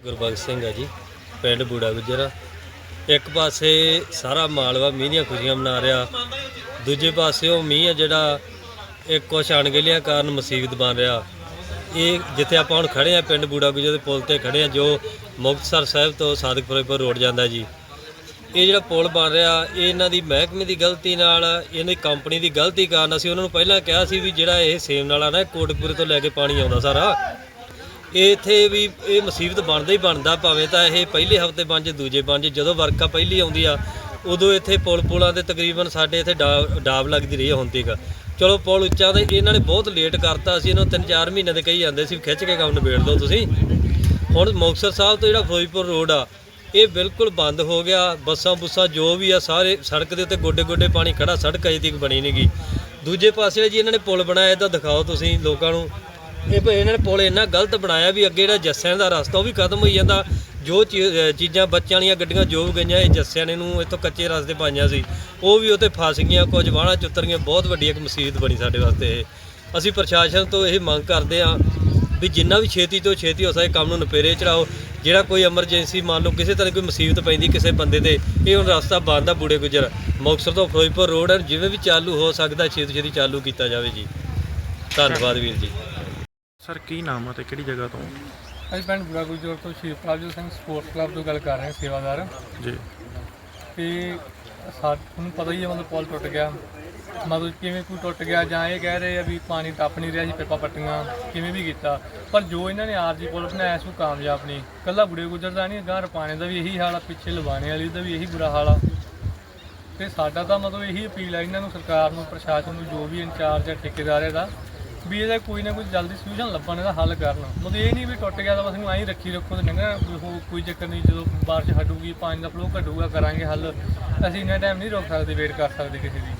ਗੁਰਬਖਸ਼ ਸਿੰਘ ਹੈ ਜੀ, ਪਿੰਡ ਬੂੜਾ ਗੁਜਰਾ ਇੱਕ ਪਾਸੇ ਸਾਰਾ ਮਾਲਵਾ ਮੀਂਹ ਦੀਆਂ ਖੁਸ਼ੀਆਂ ਮਨਾ ਰਿਹਾ, ਦੂਜੇ ਪਾਸੇ ਉਹ ਮੀਂਹ ਹੈ ਜਿਹੜਾ ਇਹ ਕੁਛ ਅਣਗਹਿਲੀਆਂ ਕਾਰਨ ਮੁਸੀਬਤ ਬਣ ਰਿਹਾ। ਇਹ ਜਿੱਥੇ ਆਪਾਂ ਹੁਣ ਖੜੇ ਆ, ਪਿੰਡ ਬੂੜਾ ਗੁਜਰਾ ਦੇ ਪੁਲ ਤੇ ਖੜੇ ਆ, ਜੋ ਮੁਕਤਸਰ ਸਾਹਿਬ ਤੋਂ ਸਾਦਕਪੁਰਪੁਰ ਰੋਡ ਜਾਂਦਾ ਜੀ। ਇਹ ਜਿਹੜਾ ਪੁਲ ਬਣ ਰਿਹਾ, ਇਹ ਇਹਨਾਂ ਦੀ ਮਹਿਕਮੇ ਦੀ ਗਲਤੀ ਨਾਲ, ਇਹਨਾਂ ਦੀ ਕੰਪਨੀ ਦੀ ਗਲਤੀ ਕਾਰਨ ਅਸੀਂ ਉਹਨਾਂ ਨੂੰ ਪਹਿਲਾਂ ਕਿਹਾ ਸੀ ਵੀ ਜਿਹੜਾ ਇਹ ਸੇਮ ਨਾਲਾ ਨਾ, ਇਹ ਕੋਟਕਪੁਰੇ ਤੋਂ ਲੈ ਕੇ ਪਾਣੀ ਆਉਂਦਾ ਸਾਰਾ। ਇੱਥੇ ਵੀ ਇਹ ਮੁਸੀਬਤ ਬਣਦਾ ਹੀ ਬਣਦਾ, ਭਾਵੇਂ ਤਾਂ ਇਹ ਪਹਿਲੇ ਹਫ਼ਤੇ ਬਣ ਜੇ ਦੂਜੇ ਬਣ ਜੇ ਜਦੋਂ ਵਰਕਾ ਪਹਿਲੀ ਆਉਂਦੀ ਆ, ਉਦੋਂ ਇੱਥੇ ਪੁਲ ਪੁਲਾਂ ਦੇ ਤਕਰੀਬਨ ਸਾਡੇ ਇੱਥੇ ਡਾ- ਡਾਬ ਲੱਗਦੀ ਰਹੀ ਆ ਹੁਣ ਤੱਕ। ਚਲੋ ਪੁਲ ਉੱਚਾ ਤੇ ਇਹਨਾਂ ਨੇ ਬਹੁਤ ਲੇਟ ਕਰਤਾ ਸੀ ਇਹਨੂੰ 3-4 ਮਹੀਨੇ ਦੇ ਕਹੀ ਜਾਂਦੇ ਸੀ ਵੀ ਖਿੱਚ ਕੇ ਕੰਮ ਨਿਬੇੜ ਦਿਓ ਤੁਸੀਂ। ਹੁਣ ਮੁਕਤਸਰ ਸਾਹਿਬ ਤੋਂ ਜਿਹੜਾ ਫਿਰੋਜ਼ਪੁਰ ਰੋਡ ਆ, ਇਹ ਬਿਲਕੁਲ ਬੰਦ ਹੋ ਗਿਆ, ਬੱਸਾਂ ਬੁੱਸਾਂ ਜੋ ਵੀ ਆ, ਸਾਰੇ ਸੜਕ ਦੇ ਉੱਤੇ ਗੋਡੇ ਗੋਡੇ ਪਾਣੀ ਖੜਾ ਸੜਕ ਅਜੇ ਤੱਕ ਬਣੀ ਨਹੀਂਗੀ ਦੂਜੇ ਪਾਸੇ ਜੀ ਇਹਨਾਂ ਨੇ ਪੁਲ ਬਣਾਇਆ ਤਾਂ ਦਿਖਾਓ ਤੁਸੀਂ ਲੋਕਾਂ ਨੂੰ ਇਹ ਇਹਨਾਂ ਨੇ ਪੁਲ ਇੰਨਾ ਗਲਤ ਬਣਾਇਆ ਵੀ ਅੱਗੇ ਜਿਹੜਾ ਜੱਸਿਆਂ ਦਾ ਰਸਤਾ ਉਹ ਵੀ ਖਤਮ ਹੋਈ ਜਾਂਦਾ। ਜੋ ਚੀ- ਚੀਜ਼ਾਂ ਬੱਚਿਆਂ ਵਾਲੀਆਂ ਗੱਡੀਆਂ ਜੋ ਵੀ ਗਈਆਂ, ਇਹ ਜੱਸਿਆਂ ਨੇ ਨੂੰ ਇੱਥੋਂ ਕੱਚੇ ਰਸਤੇ ਪਾਈਆਂ ਸੀ। ਉਹ ਵੀ ਉੱਥੇ ਫਸ ਗਈਆਂ, ਕੁਝ ਵਾਹਣਾ ਚੁੱਤਰ ਗਈਆਂ ਬਹੁਤ ਵੱਡੀ ਇੱਕ ਮੁਸੀਬਤ ਬਣੀ ਸਾਡੇ ਵਾਸਤੇ ਇਹ। ਅਸੀਂ ਪ੍ਰਸ਼ਾਸਨ ਤੋਂ ਇਹ ਮੰਗ ਕਰਦੇ ਹਾਂ ਵੀ ਜਿੰਨਾ ਵੀ ਛੇਤੀ ਤੋਂ ਛੇਤੀ ਹੋ ਸਕੇ ਕੰਮ ਨੂੰ ਨਪੇਰੇ ਚੜਾਓ। ਜਿਹੜਾ ਕੋਈ ਐਮਰਜੈਂਸੀ ਮੰਨ ਲਓ ਕਿਸੇ ਤਰ੍ਹਾਂ ਕੋਈ ਮੁਸੀਬਤ ਪੈਂਦੀ ਕਿਸੇ ਬੰਦੇ ਤੇ, ਇਹ ਹੁਣ ਰਸਤਾ ਬੰਦ ਆ ਬੂੜੇ ਗੁਜਰ। ਮੁਕਤਸਰ ਤੋਂ ਫਿਰੋਜ਼ਪੁਰ ਰੋਡ ਹੈ, ਜਿਵੇਂ ਵੀ ਚਾਲੂ ਹੋ ਸਕਦਾ, ਛੇਤੀ ਛੇਤੀ ਚਾਲੂ ਕੀਤਾ ਜਾਵੇ ਜੀ। ਧੰਨਵਾਦ ਵੀਰ ਜੀ। ਸਰ ਕੀ ਨਾਮ ਹੈ ਤੇ ਕਿਹੜੀ ਜਗ੍ਹਾ ਤੋਂ? ਅਸੀਂ ਪਿੰਡ ਬੁਰਾ ਗੁਜਰ ਤੋਂ ਸ਼ਹੀਦ ਪ੍ਰਭਜੋਤ ਸਿੰਘ ਸਪੋਰਟਸ ਕਲੱਬ ਤੋਂ ਗੱਲ ਕਰ ਰਹੇ ਹਾਂ ਸੇਵਾਦਾਰ। ਜੀ। ਤੇ ਸਾਨੂੰ ਪਤਾ ਹੀ ਹੈ ਮਤਲਬ ਪੁਲ ਟੁੱਟ ਗਿਆ। ਮਤਲਬ ਕਿਵੇਂ ਕੋਈ ਟੁੱਟ ਗਿਆ ਜਾਂ ਇਹ ਕਹਿ ਰਹੇ ਆ ਵੀ ਪਾਣੀ ਟੱਪ ਨਹੀਂ ਰਿਹਾ ਜੀ ਪੇਪਾ ਪੱਟੀਆਂ ਕਿਵੇਂ ਵੀ ਕੀਤਾ। ਪਰ ਜੋ ਇਹਨਾਂ ਨੇ ਆਰਜੀ ਪੁਲ ਬਣਾਇਆ ਸੀ ਕਾਮਯਾਬ ਨਹੀਂ ਕੱਲਾ ਬੁੜੇ ਗੁਜਰ ਦਾ ਨਹੀਂ ਗਾਂ ਰਪਾਣੇ ਦਾ ਵੀ ਇਹੀ ਹਾਲ ਆ ਪਿੱਛੇ ਲਵਾਣੇ ਵਾਲੀ ਦਾ ਵੀ ਇਹੀ ਬੁਰਾ ਹਾਲ ਆ। ਤੇ ਸਾਡਾ ਤਾਂ ਮਤਲਬ ਇਹੀ ਅਪੀਲ ਹੈ ਇਹਨਾਂ ਨੂੰ ਸਰਕਾਰ ਨੂੰ ਪ੍ਰਸ਼ਾਸਨ ਨੂੰ ਜੋ ਵੀ ਇੰਚਾਰਜ ਹੈ ਠੇਕੇਦਾਰ ਇਹਦਾ। ਵੀ ਇਹਦਾ ਕੋਈ ਨਾ ਕੋਈ ਜਲਦੀ ਸੋਲੂਸ਼ਨ ਲੱਭਣ ਇਹਦਾ ਹੱਲ ਕਰਨ। ਮਤਲਬ ਇਹ ਨਹੀਂ ਵੀ ਟੁੱਟ ਗਿਆ ਤਾਂ ਬਸ ਇਹਨੂੰ ਐਂ ਹੀ ਰੱਖੀ ਰੱਖੋ ਤੇ ਨੰਗਾ ਕੋਈ ਚੱਕਰ ਨਹੀਂ, ਜਦੋਂ ਬਾਰਿਸ਼ ਹਟੂਗੀ, ਪਾਣੀ ਦਾ ਫਲੋ ਘਟੂਗਾ, ਕਰਾਂਗੇ ਹੱਲ। ਅਸੀਂ ਇੰਨਾ ਟਾਈਮ ਨਹੀਂ ਰੋਕ ਸਕਦੇ ਵੇਟ ਕਰ ਸਕਦੇ ਕਿਸੇ ਦੀ।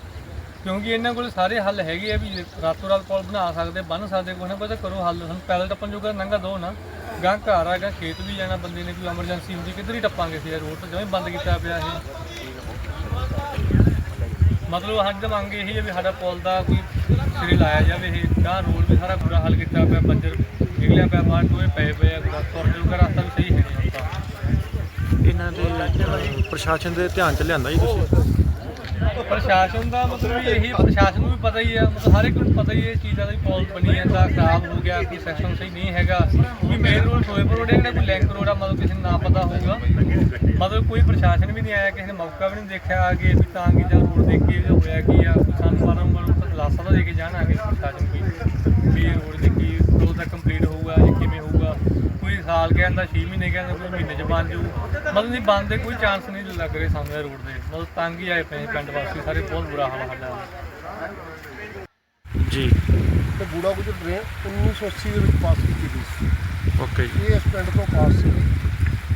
ਕਿਉਂਕਿ ਇਹਨਾਂ ਕੋਲ ਸਾਰੇ ਹੱਲ ਹੈਗੇ ਆ ਵੀ ਰਾਤੋਂ ਰਾਤ ਪੁਲ ਬਣਾ ਸਕਦੇ ਬੰਨ ਸਕਦੇ, ਕੋਈ ਨਾ ਕੋਈ ਤਾਂ ਕਰੋ ਹੱਲ। ਸਾਨੂੰ ਪੈਦਲ ਟੱਪਣ ਜੋਗਾ ਨੰਗਾ ਦੋ ਨਾ। ਗਾਂ ਘਰ ਆ, ਗਾਂ ਖੇਤ ਵੀ ਜਾਣਾ ਬੰਦੇ ਨੇ, ਕੋਈ ਐਮਰਜੈਂਸੀ ਹੁੰਦੀ, ਕਿੱਧਰ ਹੀ ਟੱਪਾਂਗੇ ਸੀ ਰੋਡ ਤਾਂ ਜਮਾਂ ਹੀ ਬੰਦ ਕੀਤਾ ਪਿਆ ਇਹ। ਮਤਲਬ ਸਾਡੀ ਤਾਂ ਮੰਗ ਇਹੀ ਹੈ ਵੀ ਸਾਡਾ ਪੁਲ ਦਾ ਕੋਈ ਸਿਰੇ ਲਾਇਆ ਜਾਵੇ ਇਹ। ਗਾਂ ਰੋਡ ਵੀ ਸਾਰਾ ਬੁਰਾ ਹਾਲ ਕੀਤਾ ਪਿਆ ਬੰਜਰ ਨਿਕਲਿਆ ਪਿਆ ਬਾਹਰ ਟੋਏ ਪਏ ਪਏ ਆ ਤੁਰ ਜੋਗਾ ਰਸਤਾ ਵੀ ਸਹੀ ਹੈ ਨਹੀਂ ਹੁੰਦਾ। ਇਹਨਾਂ ਦੇ ਅਹ, ਪ੍ਰਸ਼ਾਸਨ ਦੇ ਧਿਆਨ ਚ ਲਿਆਂਦਾ ਜੀ ਤੁਸੀਂ? ਪ੍ਰਸ਼ਾਸਨ ਦਾ ਮਤਲਬ ਵੀ ਇਹੀ ਪ੍ਰਸ਼ਾਸਨ ਨੂੰ ਵੀ ਪਤਾ ਹੀ ਹੈ ਮਤਲਬ ਹਰ ਇੱਕ ਨੂੰ ਪਤਾ ਹੀ ਹੈ ਇਹ ਚੀਜ਼ਾਂ ਦਾ ਵੀ ਪੌਲ ਬਣੀ ਜਾਂਦਾ ਖਰਾਬ ਹੋ ਗਿਆ ਕੋਈ ਸਿਸਟਮ ਸਹੀ ਨਹੀਂ ਹੈਗਾ। ਵੀ ਮੇਨ ਰੋਡ ਫਿਰੋਜ਼ਪੁਰ ਰੋਡ ਹੈ ਜਿਹੜਾ ਕੋਈ ਲਿੰਕ ਰੋਡ ਆ ਮਤਲਬ ਕਿਸੇ ਨੂੰ ਨਾ ਪਤਾ ਹੋਊਗਾ। ਮਤਲਬ ਕੋਈ ਪ੍ਰਸ਼ਾਸਨ ਵੀ ਨਹੀਂ ਆਇਆ ਕਿਸੇ ਨੇ ਮੌਕਾ ਵੀ ਨਹੀਂ ਦੇਖਿਆ ਆ ਕਿ ਵੀ ਤਾਂ ਕਿ ਜਾਂ ਰੋਡ ਦੇਖੀਏ ਵੀ ਹੋਇਆ ਕੀ ਆ ਕੋਈ ਸਾਨੂੰ ਮਤਲਬ ਤਾਂ ਖੁਲਾਸਾ ਤਾਂ ਦੇ ਕੇ ਜਾਣਾਗੇ ਪ੍ਰਸ਼ਾਸਨ ਕੋਈ ਵੀ ਇਹ ਰੋਡ ਦੇ ਕੀ ਕਦੋਂ ਤੱਕ ਕੰਪਲੀਟ ਹੋਊਗਾ ਜਾਂ ਕਿਵੇਂ ਹੋਊਗਾ? ਕੋਈ ਸਾਲ ਕਹਿੰਦਾ 6 ਮਹੀਨੇ ਕਹਿੰਦਾ ਕੋਈ ਮਹੀਨੇ ਚ ਬਣ ਜਾਊ ਮਤਲਬ ਨਹੀਂ ਬਣਨ ਦੇ ਕੋਈ ਚਾਂਸ ਨਹੀਂ ਲੱਗ ਰਹੇ ਸਾਨੂੰ ਇਹ ਰੋਡ ਦੇ। ਮਤਲਬ ਤੰਗ ਹੀ ਆਏ ਪਏ ਪਿੰਡ ਵਾਸੀ ਸਾਰੇ ਬਹੁਤ ਬੁਰਾ ਹਾਲ ਸਾਡਾ ਜੀ। ਤੇ ਬੂੜਾ ਗੁਜਰ ਡਰੇਨ 1980 ਦੇ ਵਿੱਚ ਪਾਸ ਕੀਤੀ ਗਈ ਸੀ। ਓਕੇ ਜੀ। ਇਹ ਇਸ ਪਿੰਡ ਤੋਂ ਪਾਸ ਸੀ।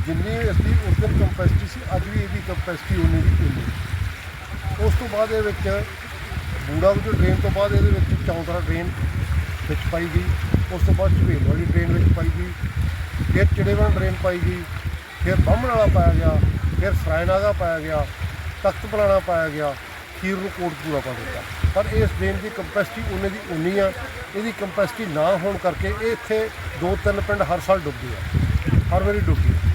ਜਿੰਨੀ ਇਸਦੀ ਉਸ ਦਿਨ ਕੰਪੈਸਿਟੀ ਸੀ ਅੱਜ ਵੀ ਇਹਦੀ ਕੰਪੈਸਿਟੀ ਉਨੀ ਦੀ ਉਨੀ ਉਸ ਤੋਂ ਬਾਅਦ ਇਹ ਵਿੱਚ ਬੂੜਾ ਗੁਜਰ ਡਰੇਨ ਤੋਂ ਬਾਅਦ ਇਹਦੇ ਵਿੱਚ ਚੌਂਤਰਾ ਡਰੇਨ ਵਿੱਚ ਪਾਈ ਗਈ। ਉਸ ਤੋਂ ਬਾਅਦ ਝਵੇਲ ਵਾਲੀ ਡਰੇਨ ਵਿੱਚ ਪਾਈ ਗਈ। ਫਿਰ ਚਿੜੇਵਨ ਡਰੇਨ ਪਾਈ ਗਈ। ਫਿਰ ਬਾਹਮਣ ਵਾਲਾ ਪਾਇਆ ਗਿਆ। ਫਿਰ ਸਰਾਇਨਾਗਾ ਪਾਇਆ ਗਿਆ। ਤਖਤ ਪੁਰਾਣਾ ਪਾਇਆ ਗਿਆ। ਖੀਰ ਨੂੰ ਕੋਟ ਪੂਰਾ ਪਾ ਦਿੱਤਾ। ਪਰ ਇਸ ਡਰੇਨ ਦੀ ਕੰਪੈਸਿਟੀ ਉਹਨੇ ਦੀ ਉਨੀ ਆ। ਇਹਦੀ ਕੰਪੈਸਿਟੀ ਨਾ ਹੋਣ ਕਰਕੇ ਇਹ ਇੱਥੇ ਦੋ ਤਿੰਨ ਪਿੰਡ ਹਰ ਸਾਲ ਡੁੱਬਦੇ ਆ। ਹਰ ਵਾਰੀ ਡੁੱਬਦੀ ਆ।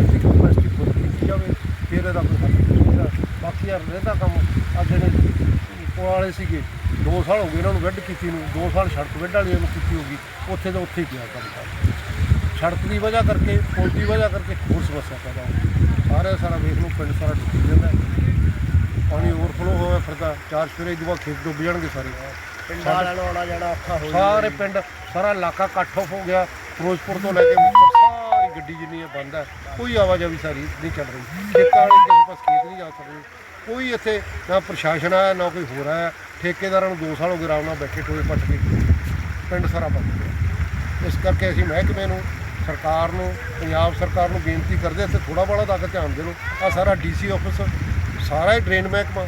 ਇਹਦੀ ਕੰਪੈਸਿਟੀ ਫੁੱਲ ਕੀਤੀ ਜਾਵੇ, ਫਿਰ ਇਹਦਾ ਕੋਈ ਹੱਲ ਨਹੀਂ ਬਾਕੀ ਯਾਰ ਰਹਿੰਦਾ ਕੰਮ ਵਾਲੇ ਸੀਗੇ। 2 ਸਾਲ ਹੋ ਗਏ ਇਹਨਾਂ ਨੂੰ ਵੈੱਡ ਕੀਤੀ ਨੂੰ 2 ਸਾਲ ਸੜਕ ਵੈੱਡ ਵਾਲੀ ਨੂੰ ਕੀਤੀ ਹੋਗੀ ਉੱਥੇ ਦਾ ਉੱਥੇ ਹੀ ਗਿਆ ਕੰਮ ਕਰ ਸੜਕ ਦੀ ਵਜ੍ਹਾ ਕਰਕੇ ਪੁਲ ਦੀ ਵਜ੍ਹਾ ਕਰਕੇ ਹੋਰ ਸਮੱਸਿਆ ਪੈਦਾ ਹੋ ਸਾਰੇ ਸਾਰਾ ਵੇਖ ਲਓ ਪਿੰਡ ਸਾਰਾ ਡੁੱਬ ਜਾਂਦਾ। ਪਾਣੀ ਓਵਰਫਲੋ ਹੋਇਆ ਫਿਰਦਾ ਚਾਰ ਸਵੇਰੇ ਜਦੋਂ ਖੇਤ ਡੁੱਬ ਜਾਣਗੇ ਸਾਰੇ। ਪਿੰਡਾਂ ਵਾਲਿਆਂ ਨੂੰ ਆਉਣਾ ਜਾਣਾ ਔਖਾ ਹੋ ਸਾਰੇ ਪਿੰਡ ਸਾਰਾ ਇਲਾਕਾ ਕੱਟ ਆਫ ਹੋ ਗਿਆ। ਫਿਰੋਜ਼ਪੁਰ ਤੋਂ ਲੈ ਕੇ ਮੁਕਤਸਰ ਸਾਰੀ ਗੱਡੀ ਜਿੰਨੀ ਹੈ ਬੰਦ ਹੈ ਕੋਈ ਆਵਾਜਾਈ ਸਾਰੀ ਨਹੀਂ ਚੱਲ ਰਹੀ। ਖੇਤਾਂ ਵਾਲੇ ਕਿਸੇ ਪਾਸ ਖੇਤ ਨਹੀਂ ਜਾ ਸਕਦੇ। ਕੋਈ ਇੱਥੇ ਨਾ ਪ੍ਰਸ਼ਾਸਨ ਆਇਆ, ਨਾ ਕੋਈ ਹੋਰ ਆਇਆ। ਠੇਕੇਦਾਰਾਂ ਨੂੰ 2 ਸਾਲ ਹੋ ਗਏ ਆਰਾਮ ਨਾਲ ਬੈਠੇ ਟੋਏ ਪੱਟ ਕੇ। ਪਿੰਡ ਸਾਰਾ ਬੰਦ ਪਿਆ ਇਸ ਕਰਕੇ ਅਸੀਂ ਮਹਿਕਮੇ ਨੂੰ, ਸਰਕਾਰ ਨੂੰ, ਪੰਜਾਬ ਸਰਕਾਰ ਨੂੰ ਬੇਨਤੀ ਕਰਦੇ ਇੱਥੇ ਥੋੜਾ ਬੜਾ ਤੱਕ ਧਿਆਨ ਦੇ ਲਓ ਆ ਸਾਰਾ ਡੀਸੀ ਆਫਿਸ, ਸਾਰਾ ਹੀ ਡਰੇਨ ਮਹਿਕਮਾ,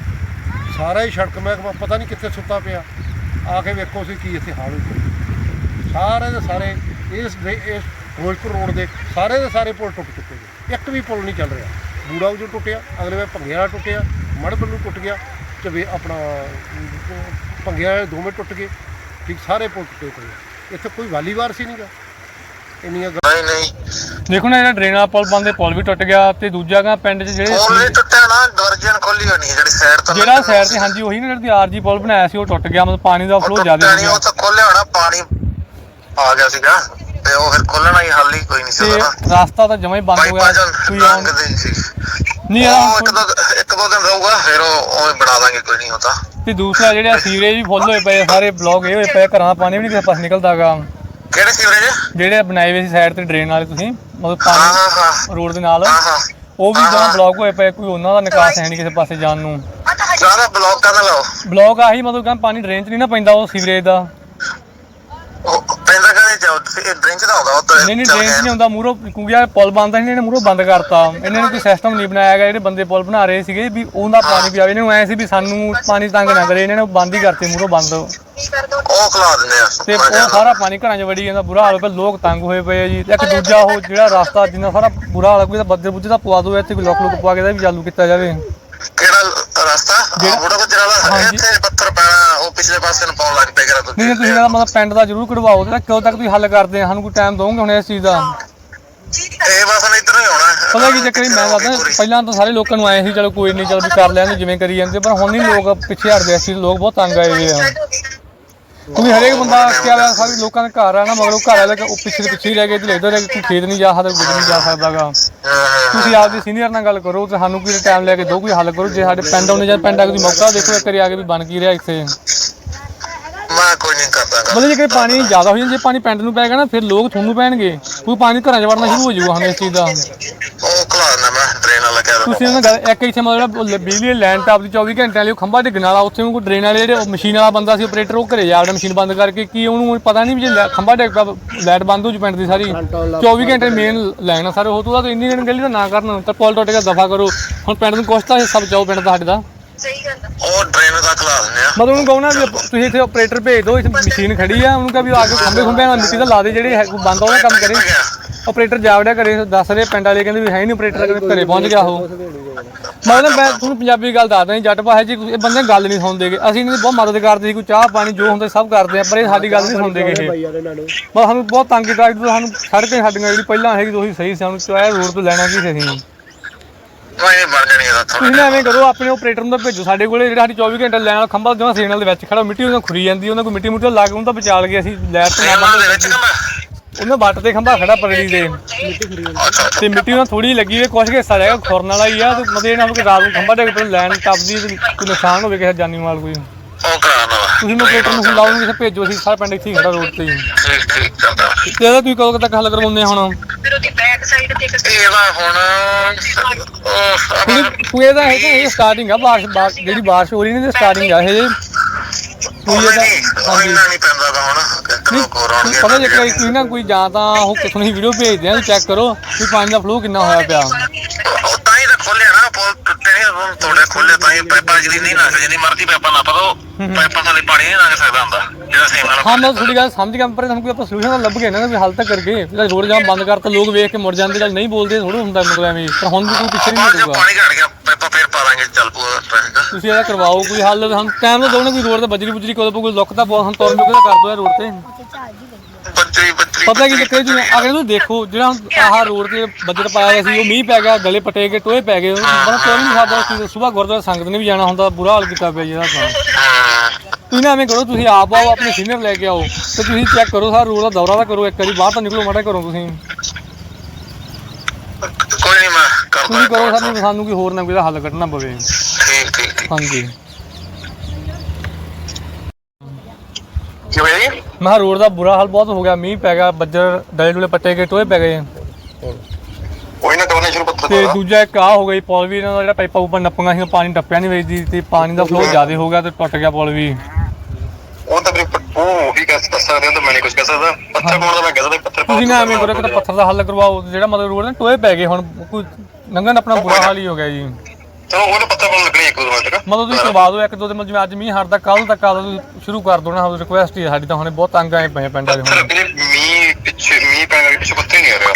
ਸਾਰਾ ਹੀ ਸੜਕ ਮਹਿਕਮਾ, ਪਤਾ ਨਹੀਂ ਕਿੱਥੇ ਸੁੱਤਾ ਪਿਆ। ਆ ਕੇ ਵੇਖੋ ਸੀ ਕੀ ਇੱਥੇ ਹਾਲ ਹੋਇਆ। ਸਾਰੇ ਦੇ ਸਾਰੇ ਇਸ ਇਸ ਫਿਰੋਜ਼ਪੁਰ ਰੋਡ ਦੇ ਸਾਰੇ ਦੇ ਸਾਰੇ ਪੁਲ ਟੁੱਟ ਚੁੱਕੇ ਨੇ। ਇੱਕ ਵੀ ਪੁਲ ਨਹੀਂ ਚੱਲ ਰਿਹਾ। ਬੂੜਾ ਜੋ ਟੁੱਟਿਆ, ਅਗਲੇ ਵੇ ਭੰਗਿਆ ਵਾਲਾ ਟੁੱਟਿਆ। ਮੜਬਲ ਨੂੰ ਟੁੱਟ ਗਿਆ ਤੇ ਵੇ ਆਪਣਾ ਭੰਗਿਆ ਦੋਵੇਂ ਟੁੱਟ ਗਏ। ਠੀਕ ਸਾਰੇ ਪੁਲ ਟੁੱਟੇ ਪਏ। ਇੱਥੇ ਕੋਈ ਵਾਲੀਵਾਰ ਸੀ ਨਹੀਂਗਾ ਇੰਨੀਆਂ ਗ- ਨਹੀਂ ਨਹੀਂ। ਦੇਖੋ ਨਾ ਜਿਹੜਾ ਡਰੇਨ ਪੁਲ ਬੰਦੇ ਪੁਲ ਵੀ ਟੁੱਟ ਗਿਆ ਤੇ ਦੂਜਾ ਗਾ ਪਿੰਡ 'ਚ ਜਿਹੜੇ ਉਹ ਨਹੀਂ ਟੁੱਟਿਆ ਨਾ ਦਰਜਨ ਖੋਲੀ ਹੋਣੀ ਹੈ ਜਿਹੜੀ ਸਾਈਡ ਤੋਂ ਜਿਹੜਾ ਸਾਈਡ ਤੇ ਹਾਂਜੀ ਉਹੀ ਨਾ ਜਿਹੜੀ ਆਰਜੀ ਪੁਲ ਬਣਾਇਆ ਸੀ ਉਹ ਟੁੱਟ ਗਿਆ ਮਤਲਬ ਪਾਣੀ ਦਾ ਫਲੋ ਜ਼ਿਆਦਾ ਹੋ ਗਿਆ ਉਹ ਤਾਂ ਖੋਲਿਆ ਹੋਣਾ ਪਾਣੀ ਆ ਗਿਆ ਸੀਗਾ ਤੇ ਉਹ ਫਿਰ ਖੋਲਣਾ ਹੀ ਹੱਲ ਹੀ ਕੋਈ ਨਹੀਂ ਸੀ ਉਹਦਾ ਰਸਤਾ ਤਾਂ ਜਮਾ ਹੀ ਬੰਦ ਹੋ ਗਿਆ ਕੋਈ ਆਉਣ ਨਹੀਂ ਉਹ ਇੱਕ ਦੋ ਇੱਕ ਦੋ ਦਿਨ ਰਹੂਗਾ ਫਿਰ ਉਹ ਉਵੇਂ ਬਣਾ ਦਾਂਗੇ ਕੋਈ ਨਹੀਂ ਹੁੰਦਾ ਤੇ। ਦੂਸਰਾ ਜਿਹੜਾ ਸੀਵਰੇਜ ਵੀ ਫੁੱਲ ਹੋਏ ਪਏ ਆ, ਸਾਰੇ ਬਲੌਕ ਇਹ ਹੋਏ ਪਏ ਆ, ਘਰਾਂ ਦਾ ਪਾਣੀ ਵੀ ਨਹੀਂ ਕਿਸੇ ਪਾਸੇ ਨਿਕਲਦਾਗਾ। ਕਿਹੜੇ ਸੀਵਰੇਜ? ਜਿਹੜੇ ਬਣਾਏ ਹੋਏ ਸੀ ਸਾਈਡ ਤੇ ਡਰੇਨ ਵਾਲੇ ਤੁਸੀਂ ਮਤਲਬ ਹਾਂ ਪਾਣੀ ਹਾਂ। ਹਾਂ ਰੋਡ ਦੇ ਨਾਲ ਹਾਂ ਹਾਂ। ਉਹ ਵੀ ਜਮਾਂ ਬਲੌਕ ਹੋਏ ਪਏ ਕੋਈ ਉਹਨਾਂ ਦਾ ਨਿਕਾਸ ਹੈ ਨਹੀਂ ਕਿਸੇ ਪਾਸੇ ਜਾਣ ਨੂੰ। ਸਾਰਾ ਬਲੌਕ ਕਰਨ ਲਾਓ। ਬਲੌਕ ਆਹੀ ਮਤਲਬ ਕਿ ਪਾਣੀ ਡਰੇਨ 'ਚ ਨਹੀਂ ਨਾ ਪੈਂਦਾ ਉਹ ਸੀਵਰੇਜ ਦਾ। ਇਹ ਡਰਿੰਕ ਦਾ ਨਹੀਂ ਨਹੀਂ ਡਰੇਨ। ਨਹੀਂ ਹੁੰਦਾ ਮੂਰੋ ਕਿਉਂਕਿ ਯਾਰ ਪੁਲ ਬੰਦ ਸੀ ਇਹਨੇ ਮੂਰੋ ਬੰਦ ਕਰਤਾ। ਇਹਨਾਂ ਨੇ ਕੋਈ ਸਿਸਟਮ ਨਹੀਂ ਬਣਾਇਆ ਗਿਆ ਜਿਹੜੇ ਬੰਦੇ ਪੁਲ ਬਣਾ ਰਹੇ ਸੀਗੇ ਵੀ ਉਹਦਾ ਪਾਣੀ ਵੀ ਆਵੇ ਇਹਨਾਂ ਨੂੰ ਐ ਸੀ ਵੀ ਸਾਨੂੰ ਪਾਣੀ ਤੰਗ ਨਾ ਕਰੇ ਇਹਨਾਂ ਨੇ ਬੰਦ ਹੀ ਕਰਤੇ ਮੂਰੋ ਬੰਦ। ਉਹ ਖਲਾ ਦਿੰਦੇ ਆ। ਤੇ ਉਹ ਸਾਰਾ ਪਾਣੀ ਘਰਾਂ 'ਚ ਵੜੀ ਜਾਂਦਾ ਬੁਰਾ ਹਾਲ ਹੋਇਆ ਪਿਆ, ਲੋਕ ਤੰਗ ਹੋਏ ਪਏ ਆ ਜੀ। ਤੇ ਇੱਕ ਦੂਜਾ ਉਹ ਜਿਹੜਾ ਰਸਤਾ ਜਿੰਨਾ ਸਾਰਾ ਬੁਰਾ ਹਾਲ ਕੋਈ ਤਾਂ ਬੱਦੇ ਬੁੱਝੇ ਦਾ ਪਵਾ ਦੋ ਇੱਥੇ ਕੋਈ ਲੋਕ ਲੋਕ ਪਵਾ ਕੇ ਦਾ ਵੀ ਚਾਲੂ ਕੀਤਾ ਜਾਵੇ। ਕਿਹੜਾ ਰਸਤਾ? ਆ ਬੁੜਾ ਗੁਜਰਾ ਦਾ ਹਾਂਜੀ। ਇੱਥੇ ਪੱਥਰ ਪੈਣਾ ਉਹ ਪਿਛਲੇ ਪਾਸੇ ਨੂੰ ਪਾਉਣ ਲੱਗ ਪਿਆ ਕਰਾ ਨਹੀਂ ਨਹੀਂ ਤੁਸੀਂ ਇਹਦਾ ਮਤਲਬ ਪਿੰਡ ਦਾ ਜ਼ਰੂਰ ਕਢਵਾਓ ਤੇ ਕਦੋਂ ਤੱਕ ਤੁਸੀਂ ਹੱਲ ਕਰਦੇ ਆ? ਸਾਨੂੰ ਕੋਈ ਟਾਈਮ ਦੋਗੇ ਹੁਣ ਇਸ ਚੀਜ਼ ਦਾ? ਇਹ ਬਸ ਹੁਣ ਇੱਧਰੋਂ ਹੀ ਆਉਣਾ। ਹੈ। ਪਤਾ ਕੀ ਚੱਕਰ ਸੀ, ਮੈਂ ਦੱਸਦਾ ਪਹਿਲਾਂ ਤਾਂ ਸਾਰੇ ਲੋਕਾਂ ਨੂੰ ਆਏ ਸੀ ਚਲੋ ਕੋਈ ਨਹੀਂ ਚਲੋ ਵੀ ਕਰ ਲੈਣਗੇ ਜਿਵੇਂ ਕਰੀ ਜਾਂਦੇ ਪਰ ਹੁਣ ਨਹੀਂ ਲੋਕ ਪਿੱਛੇ ਹਟਦੇ ਇਸ ਚੀਜ਼ ਲੋਕ ਬਹੁਤ ਤੰਗ ਆਏ ਹੋਏ ਆ। ਕਿਉਂਕਿ ਹਰੇਕ ਬੰਦਾ ਕਿਹਾ ਹੋਇਆ ਸਾਰੇ ਲੋਕਾਂ ਦੇ ਘਰ ਆ ਨਾ ਮਗਰ ਘਰ ਵਾਲੇ ਉਹ ਪਿੱਛੇ ਪਿੱਛੇ ਹੀ ਰਹਿ ਗਏ ਤੇ ਇੱਧਰ ਰਹਿ ਗਏ ਖੇਤ ਨਹੀਂ ਜਾ ਸਕਦਾ ਕੋਈ ਨਹੀਂ ਜਾ ਸਕਦਾਗਾ। ਤੁਸੀਂ ਆਪਦੇ ਸੀਨੀਅਰ ਨਾਲ ਗੱਲ ਕਰੋ ਤੇ ਸਾਨੂੰ ਕੋਈ ਟਾਈਮ ਲੈ ਕੇ ਦੋ ਕੋਈ ਹੱਲ ਕਰੋ ਜੇ ਸਾਡੇ ਪਿੰਡ ਆਉਣੇ ਜਾਂ ਪਿੰਡ ਆ ਕੇ ਤੁਸੀਂ ਮੌਕਾ ਦੇਖੋ ਇੱਕ ਵਾਰੀ ਆ ਕੇ ਵੀ ਬਣ ਕੀ ਰਿਹਾ ਇੱਥੇ ਮੈਂ ਕੋਈ ਨਹੀਂ ਕਰਦਾ। ਮਤਲਬ ਜੇ ਪਾਣੀ ਜ਼ਿਆਦਾ ਹੋ ਜਾਂਦਾ ਜੇ ਪਾਣੀ ਪਿੰਡ ਨੂੰ ਪੈ ਗਿਆ ਨਾ ਫਿਰ ਲੋਕ ਤੁਹਾਨੂੰ ਪੈਣਗੇ ਕੋਈ ਪਾਣੀ ਘਰਾਂ 'ਚ ਵੜਨਾ ਸ਼ੁਰੂ ਹੋ ਜਾਊਗਾ ਹੁਣ ਇਸ ਚੀਜ਼ ਦਾ ਉਹ ਖਲਾ ਦਿੰਦਾ ਮੈਂ ਤੁਸੀਂ ਉਹਨਾਂ ਗੱਲ ਇੱਕ ਇੱਥੇ ਮਤਲਬ ਜਿਹੜਾ ਬਿਜਲੀ ਲਾਈਨ ਟਾਪ ਦੀ 24 ਘੰਟੇ ਵਾਲੀ ਉਹ ਖੰਭਾ ਡਿੱਗਣ ਵਾਲਾ ਉੱਥੇ ਉਹ ਡਰੇਨ ਵਾਲੇ ਜਿਹੜੇ ਮਸ਼ੀਨ ਵਾਲਾ ਬੰਦਾ ਸੀ ਆਪਰੇਟਰ ਉਹ ਘਰੇ ਜਾ ਵੜਾ ਮਸ਼ੀਨ ਬੰਦ ਕਰਕੇ ਕੀ ਉਹਨੂੰ ਪਤਾ ਨਹੀਂ ਵੀ ਜੇ ਲੈ- ਖੰਭਾ ਡਿੱਗ ਪਿਆ ਲਾਈਟ ਬੰਦ ਹੋ ਜੂ ਪਿੰਡ ਦੀ ਸਾਰੀ। 24 ਘੰਟੇ ਮੇਨ ਲਾਈਨ ਆ ਸਾਰੇ ਉਹ ਤੋਂ ਬਾਅਦ ਇੰਨੀ ਦਿਨ ਗਲੀ ਦਾ ਨਾ ਕਰਨ ਤਾਂ ਪੁਲ ਟੁੱਟ ਗਿਆ ਦਫਾ ਕਰੋ। ਹੁਣ ਪਿੰਡ ਨੂੰ ਕੁਛ ਤਾਂ ਹਿੱਸਾ ਬਚਾਓ ਪਿੰਡ ਦਾ ਸਾਡੇ। ਦਾ ਉਹ ਡਰੇਨ ਦਾ ਖਲਾ ਦਿੰਦੇ ਆ। ਮਤਲਬ ਉਹਨੂੰ ਕਹੋ ਨਾ ਵੀ ਤੁਸੀਂ ਇੱਥੇ ਆਪਰੇਟਰ ਭੇਜ ਦਿਓ ਇੱਥੇ ਮਸ਼ੀਨ ਖੜੀ ਆ ਉਹਨੂੰ ਕਹ ਵੀ ਆ ਕੇ ਖੰਭੇ ਖੁੰਭੇ ਨਾਲ ਮਿੱਟੀ ਦਾ ਲਾ ਦੇ ਜਿਹੜੇ ਹੈ ਕੋਈ ਬੰਦ ਆ ਉਹਦਾ ਕੰਮ ਕਰੇ। ਆਪਰੇਟਰ ਜਾਵੜਿਆ ਕਰੇ ਦੱਸ ਰਹੇ ਪਿੰਡ ਵਾਲੇ ਕਹਿੰਦੇ ਵੀ ਹੈ ਨਹੀਂ ਆਪਰੇਟਰ ਘਰੇ ਪਹੁੰਚ ਗਿਆ ਉਹ। ਮਤਲਬ ਮੈਂ ਤੁਹਾਨੂੰ ਪੰਜਾਬੀ ਗੱਲ ਦੱਸਦਾ ਜੱਟ ਭਾਸ਼ਾ ਜੀ ਇਹ ਬੰਦੇ ਗੱਲ ਨਹੀਂ ਸੁਣਦੇਗੇ ਅਸੀਂ ਇਹਨਾਂ ਦੀ ਬਹੁਤ ਮਦਦ ਕਰਦੇ ਸੀ ਕੋਈ ਚਾਹ ਪਾਣੀ ਜੋ ਹੁੰਦਾ ਸਭ ਕਰਦੇ ਆ ਪਰ ਇਹ ਸਾਡੀ ਗੱਲ ਨਹੀਂ ਸੁਣਦੇਗੇ ਇਹ। ਬਸ ਸਾਨੂੰ ਬਹੁਤ ਤੰਗ ਕੀਤਾ ਸਾਨੂੰ ਸੜਕਾਂ ਸਾਡੀਆਂ ਜਿਹੜੀ ਪਹਿਲਾਂ ਹੈਗੀ ਤੁਸੀਂ ਸਹੀ ਸੀ ਸਾਨੂੰ ਚਾਹੇ ਰੋਡ ਤੋਂ ਲੈਣਾ ਕੀ ਸੀ ਥੋੜਾ ਤੁਸੀਂ ਐਵੇਂ ਕਰੋ ਆਪਣੇ ਆਪਰੇਟਰ ਨੂੰ ਤਾਂ ਭੇਜੋ ਸਾਡੇ ਕੋਲੇ ਜਿਹੜਾ ਸਾਡੀ 24 ਘੰਟੇ ਲੈਣ ਵਾਲਾ ਖੰਭਾ ਜਮਾ ਸਿਗਨਲ ਦੇ ਵਿੱਚ ਖੜਾ ਮਿੱਟੀ ਉਹਨਾਂ ਖੁਰੀ ਜਾਂਦੀ ਉਹਨਾਂ ਕੋਈ ਮਿੱਟੀ ਮੁੱਟੀ ਲਾ ਕੇ ਉਹਨੂੰ ਤਾਂ ਬਚਾ ਲਗੇ ਅਸੀਂ ਲੈਟ ਤੇ ਨਾ ਦੇ ਬੰਦ ਉਹਨਾਂ ਵੱਟ ਤੇ ਖੰਭਾ ਖੜਾ ਪਰੜੀ ਦੇ। ਤੇ ਮਿੱਟੀ ਉਹਨਾਂ ਥੋੜੀ ਲੱਗੀ ਹੋਈ ਕੁਛ ਹਿੱਸਾ ਰਹਿ ਗਿਆ ਖੁਰਨ ਵਾਲਾ ਹੀ ਆ ਤੇ ਮਤਲਬ ਇਹ ਨਾ ਕਿ ਰਾਤ ਨੂੰ ਖੰਭਾ ਡਿੱਗ ਪਏ ਲੈਣ ਟੱਪਦੀ ਤੇ ਕੋਈ ਨੁਕਸਾਨ ਹੋਵੇ ਕਿਸੇ ਜਾਨੀ ਮਾਲ ਕੋਈ। ਉਹ ਤੁਸੀਂ ਮੈਂ ਆਪਰੇਟਰ ਨੂੰ ਲਾਓ ਕਿਸੇ ਭੇਜੋ ਅਸੀਂ ਸਾਰਾ ਪਿੰਡ ਇੱਥੇ ਹੀ ਖੜਾ ਰੋਡ ਤੇ ਹੀ। ਠੀਕ ਠੀਕ ਚੱਲਦਾ ਤੇ ਇਹਦਾ ਤੁਸੀਂ ਕਦੋਂ ਤੱਕ ਹੱਲ ਕਰਵਾਉਂਦੇ ਹੁਣ? ਇਹਦਾ ਹੁਣ ਉਹ ਆਪਾਂ ਕੋਈ ਇਹਦਾ ਹੈ ਕਿ ਇਹ ਸਟਾਰਟਿੰਗ ਆ ਬਾਰਿਸ਼ ਬਾਰਿਸ਼- ਜਿਹੜੀ ਬਾਰਿਸ਼ ਹੋ ਰਹੀ ਨੇ ਤੇ ਸਟਾਰਟਿੰਗ ਆ ਇਹ। ਕੋਈ ਨਹੀਂ ਉਹ ਇੰਨਾ ਨਹੀਂ ਪੈਂਦਾ ਗਾ ਹੁਣ ਕਿਤੇ ਲੋਕ ਹੋਰ ਆਉਣਗੇ ਪਤਾ ਜੇ ਕੋਈ ਕੋਈ ਨਾ ਕੋਈ ਜਾਂ ਤਾਂ ਉਹ ਕਿਥੋਂ ਦੀ ਵੀਡੀਓ ਭੇਜਦੇ ਆ ਚੈੱਕ ਕਰੋ ਵੀ ਪਾਣੀ ਦਾ ਫਲੋ ਕਿੰਨਾ ਹੋਇਆ ਪਿਆ ਉਹ ਤਾਂ ਹੀ ਤਾਂ ਖੋਲਿਆ ਨਾ ਪੁਲ ਤੁਹਾਡੇ ਖੋਲੇ ਤਾਂ ਹੀ ਪਾਈਪਾਂ ਜਿਹੜੀ ਨਹੀਂ ਲੰਘ ਜਿੰਨੀ ਮਰਜ਼ੀ ਪਾਈਪਾਂ ਨਾ ਪਰੋ ਪਾਈਪਾਂ ਥੱਲੇ ਪਾਣੀ ਨਹੀਂ ਲੰਘ ਸਕਦਾ ਹੁੰਦਾ ਜਿਹੜਾ ਸੇਮ ਨਾਲ ਹਾਂ ਮੈਂ ਤੁਹਾਡੀ ਗੱਲ ਸਮਝ ਗਿਆ ਪਰ ਸਾਨੂੰ ਕੋਈ ਆਪਾਂ ਸੋਲੂਸ਼ਨ ਲੱਭ ਗਏ ਨਾ ਵੀ ਹੱਲ ਤਾਂ ਕਰਕੇ। ਜਿਹੜਾ ਰੋਡ ਜਾਮ ਬੰਦ ਕਰਤਾ ਲੋਕ ਵੇਖ ਕੇ ਮੁੜ ਜਾਂਦੇ ਚੱਲ ਨਹੀਂ ਬੋਲਦੇ ਥੋੜਾ ਹੁੰਦਾ ਮਤਲਬ ਐਵੇਂ ਪਰ ਹੁਣ ਵੀ ਕੋਈ ਪਿੱਛੇ ਨਹੀਂ ਜੇ ਹਟੂਗਾ ਪਾਣੀ ਘਟ ਗਿਆ ਪਾਈਪਾਂ ਫੇਰ ਪਾ ਦਾਂਗੇ ਚੱਲ ਪੂਰਾ ਟ੍ਰੈਫਿਕ ਤੁਸੀਂ ਇਹਦਾ ਕਰਵਾਓ ਕੋਈ ਹੱਲ ਸਾਨੂੰ ਟਾਈਮ ਨਾਲ ਦੋਣੇ ਕੋਈ ਰੋਡ ਤੇ ਬਜਰੀ ਬੁਜਰੀ ਕੋਲ ਕੋਈ ਲੁੱਕ ਤਾਂ ਬਹੁਤ ਹੁਣ ਤੁਰਨ ਤਾਂ ਕਰ ਦੋ ਇਹ ਰੋਡ ਤੇ। ਬੱਚਰੀ ਪਤਾ ਕੀ ਚੱਕਰ ਜੀ ਅਗਰ ਨੂੰ ਦੇਖੋ ਜਿਹੜਾ ਹੁਣ ਆਹ ਰੋਡ ਤੇ ਬੱਜਟ ਪਾਇਆ ਸੀ ਉਹ ਮੀਂਹ ਪੈ ਗਿਆ ਗਲੇ ਪਟੇ ਗਏ ਟੋਏ ਪੈ ਗਏ ਬੜਾ ਤੁਰ ਨਹੀਂ ਸਕਦਾ ਸਵੇਰ ਗੁਰਦੁਆਰਾ ਸੰਗਤ ਨੇ ਵੀ ਜਾਣਾ ਹੁੰਦਾ ਬੁਰਾ ਹਾਲ ਕੀਤਾ ਪਿਆ ਜੀ ਇਹਦਾ ਤਾਂ। ਤੁਸੀਂ ਨਾ ਐਵੇਂ ਕਰੋ ਤੁਸੀਂ ਆਪ ਆਓ ਆਪਣੇ ਸੀਨੀਅਰ ਲੈ ਕੇ ਆਓ ਤੇ ਤੁਸੀਂ ਚੈੱਕ ਕਰੋ ਸਾਰਾ ਰੋਡ ਦਾ ਦੌਰਾ ਤਾਂ ਕਰੋ ਇੱਕ ਵਾਰੀ ਬਾਹਰ ਤਾਂ ਨਿਕਲੋ ਮਾੜਾ ਕਰੋ ਤੁਸੀਂ। ਕੋਈ ਨਹੀਂ ਮੈਂ ਕਰਦਾ ਤੁਸੀਂ ਕਰੋ ਸਾਨੂੰ ਸਾਨੂੰ ਕੋਈ ਹੋਰ ਨਾ ਕੋਈ ਦਾ ਹੱਲ ਕੱਢਣਾ ਪਵੇ। ਠੀਕ ਠੀਕ। ਹਾਂਜੀ ਕਿਵੇਂ ਜੀ ਮੈਂ ਕਿਹਾ ਰੋਡ ਦਾ ਬੁਰਾ ਹਾਲ ਬਹੁਤ ਹੋ ਗਿਆ ਮੀਂਹ ਪੈ ਗਿਆ ਬੱਜਰ ਡਲੇ ਡੁਲੇ ਪੱਟੇ ਗਏ ਟੋਏ ਪੈ ਗਏ। ਕੋਈ ਨਾ ਕਰਨੇ ਸ਼ੁਰੂ ਪੱਥਰ ਤੇ ਦੂਜਾ ਇੱਕ ਆ ਹੋ ਗਈ ਪੁਲ ਵੀ ਇਹਨਾਂ ਦਾ ਜਿਹੜਾ ਪਾਈਪਾਂ ਉੱਪਰ ਨੱਪੀਆਂ ਸੀ ਪਾਣੀ ਟੱਪਿਆ ਨਹੀਂ ਵੇਚਦੀ ਤੇ ਪਾਣੀ ਦਾ ਫਲੋ ਜ਼ਿਆਦਾ ਹੋ ਗਿਆ ਤੇ ਟੁੱਟ ਗਿਆ ਪੁਲ ਵੀ। ਉਹ ਤਾਂ ਫਿਰ ਉਹ ਵੀ ਕਹਿ ਸਕਦੇ ਹੋ ਤਾਂ ਮੈਂ ਨਹੀਂ ਕੁਝ ਕਹਿ ਸਕਦਾ। ਪੱਥਰ ਪਾਉਣ ਦਾ ਮੈਂ ਕਹਿ ਸਕਦਾ ਪੱਥਰ ਪਾਉਣ ਤੁਸੀਂ ਨਾ ਐਵੇਂ ਕਰੋ ਕਿ ਪੱਥਰ ਦਾ ਹੱਲ ਕਰਵਾਓ ਜਿਹੜਾ ਮਤਲਬ ਰੋਡ ਨੇ ਟੋਏ ਪੈ ਗਏ ਹੁਣ ਕੋਈ ਲੰਘਣ ਆਪਣਾ ਬੁਰਾ ਹਾਲ ਹੀ ਹੋ ਗਿਆ ਜੀ। ਚਲੋ ਉਹਨੇ ਪੱਥਰ ਪਾਉਣ ਲੱਗਣੀ ਇੱਕ ਦੋ ਮਿੰਟ ਤੱਕ ਮਤਲਬ ਤੁਸੀਂ ਕਰਵਾ ਦਿਓ ਇੱਕ ਦੋ ਦਿਨ ਜਿਵੇਂ ਅੱਜ ਮੀਂਹ ਹਟਦਾ ਕੱਲ ਤੱਕ ਆ ਤੁਸੀਂ ਸ਼ੁਰੂ ਕਰ ਦੋ ਨਾ ਰਿਕੁਐਸਟ ਹੀ ਹੈ ਸਾਡੀ ਤਾਂ ਹੁਣੇ ਬਹੁਤ ਤੰਗ ਆਏ ਪਏ ਪਿੰਡਾਂ ਦੇ ਹੁਣ। ਵੀਰੇ ਮੀਂਹ ਪਿੱਛੇ ਮੀਂਹ ਪੈਣ ਕਰਕੇ ਪਿੱਛੇ ਹੀ ਨਹੀਂ ਆ ਰਿਹਾ।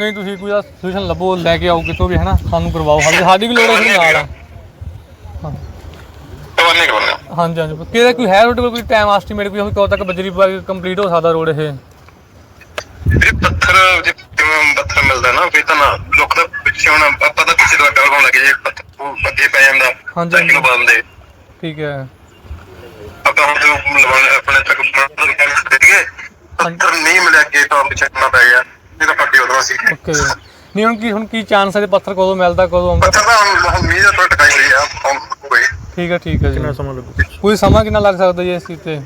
ਨਹੀਂ ਤੁਸੀਂ ਕੋਈ ਸੋਲੂਸ਼ਨ ਲੱਭੋ ਲੈ ਕੇ ਆਓ ਕਿਤੋਂ ਵੀ ਹਨਾ? ਸਾਨੂੰ ਕਰਵਾਓ ਹਾਲੇ ਸਾਡੀ ਵੀ ਲੋੜ ਹੈ ਤੁਹਾਨੂੰ ਨਾਲ ਕਰਵਾਨੇ ਕਰਵਾਨੇ ਹਾਂਜੀ ਹਾਂਜੀ। ਕਿਹਦਾ ਕੋਈ ਹੈ ਰੋਡ ਕੋਈ ਟਾਈਮ ਐਸਟੀਮੇਟ ਕੋਈ ਕਦੋਂ ਤੱਕ ਬਜਰੀ ਕੰਪਲੀਟ ਹੋ ਸਕਦਾ ਰੋਡ ਇਹ? ਵੀਰੇ ਪੱਥਰ ਜੇ ਪੱਥਰ ਮਿਲਦਾ ਨਾ ਫਿਰ ਤਾਂ ਨਾ ਲੋਕ ਦਾ ਪਿੱਛੇ ਹੁਣ ਆਪਾਂ ਤਾਂ ਪਿੱਛੇ ਤੋਂ ਅੱਡਾ ਲਗਾਉਣ ਲੱਗੇ ਜੇ ਪੱਥਰ ਅੱਗੇ ਪੈ ਜਾਂਦਾ ਹਾਂਜੀ, ਤਾਂ ਕਿਲੋ ਬੰਦੇ ਠੀਕ ਹੈ। ਆਪਾਂ ਹੁਣ ਜੋ ਲਵਾਉਣੇ ਆਪਣੇ ਤੱਕ ਬਣਾਉਣ ਦੇ ਕੰਮ ਕਰੀਏ ਪੱਥਰ ਨਹੀਂ ਮਿਲਿਆ ਕਿ ਤਾਂ ਕਰਨਾ ਪੈ ਗਿਆ ਤਾਂ ਪੱਟੀ ਉਦੋਂ ਸੀ ਓਕੇ। ਨਹੀਂ ਹੁਣ ਕੀ ਹੁਣ ਕੀ ਚਾਂਸ ਹੈ ਤੇ ਪੱਥਰ ਕਦੋਂ ਮਿਲਦਾ ਕਦੋਂ ਆਉਂਦਾ? ਪੱਥਰ ਤਾਂ ਹੁਣ ਹੁਣ ਮੀਂਹ ਦਾ ਥੋੜਾ ਟਕਾਈ ਹੋਈ ਆ ਹੁਣ ਕੋਈ। ਠੀਕ ਹੈ ਠੀਕ ਹੈ ਜੀ। ਕਿੰਨਾ ਸਮਾਂ ਲੱਗੂ? ਕੋਈ ਸਮਾਂ ਕਿੰਨਾ ਲੱਗ ਸਕਦਾ ਜੀ ਇਸ ਚੀਜ਼ ਤੇ?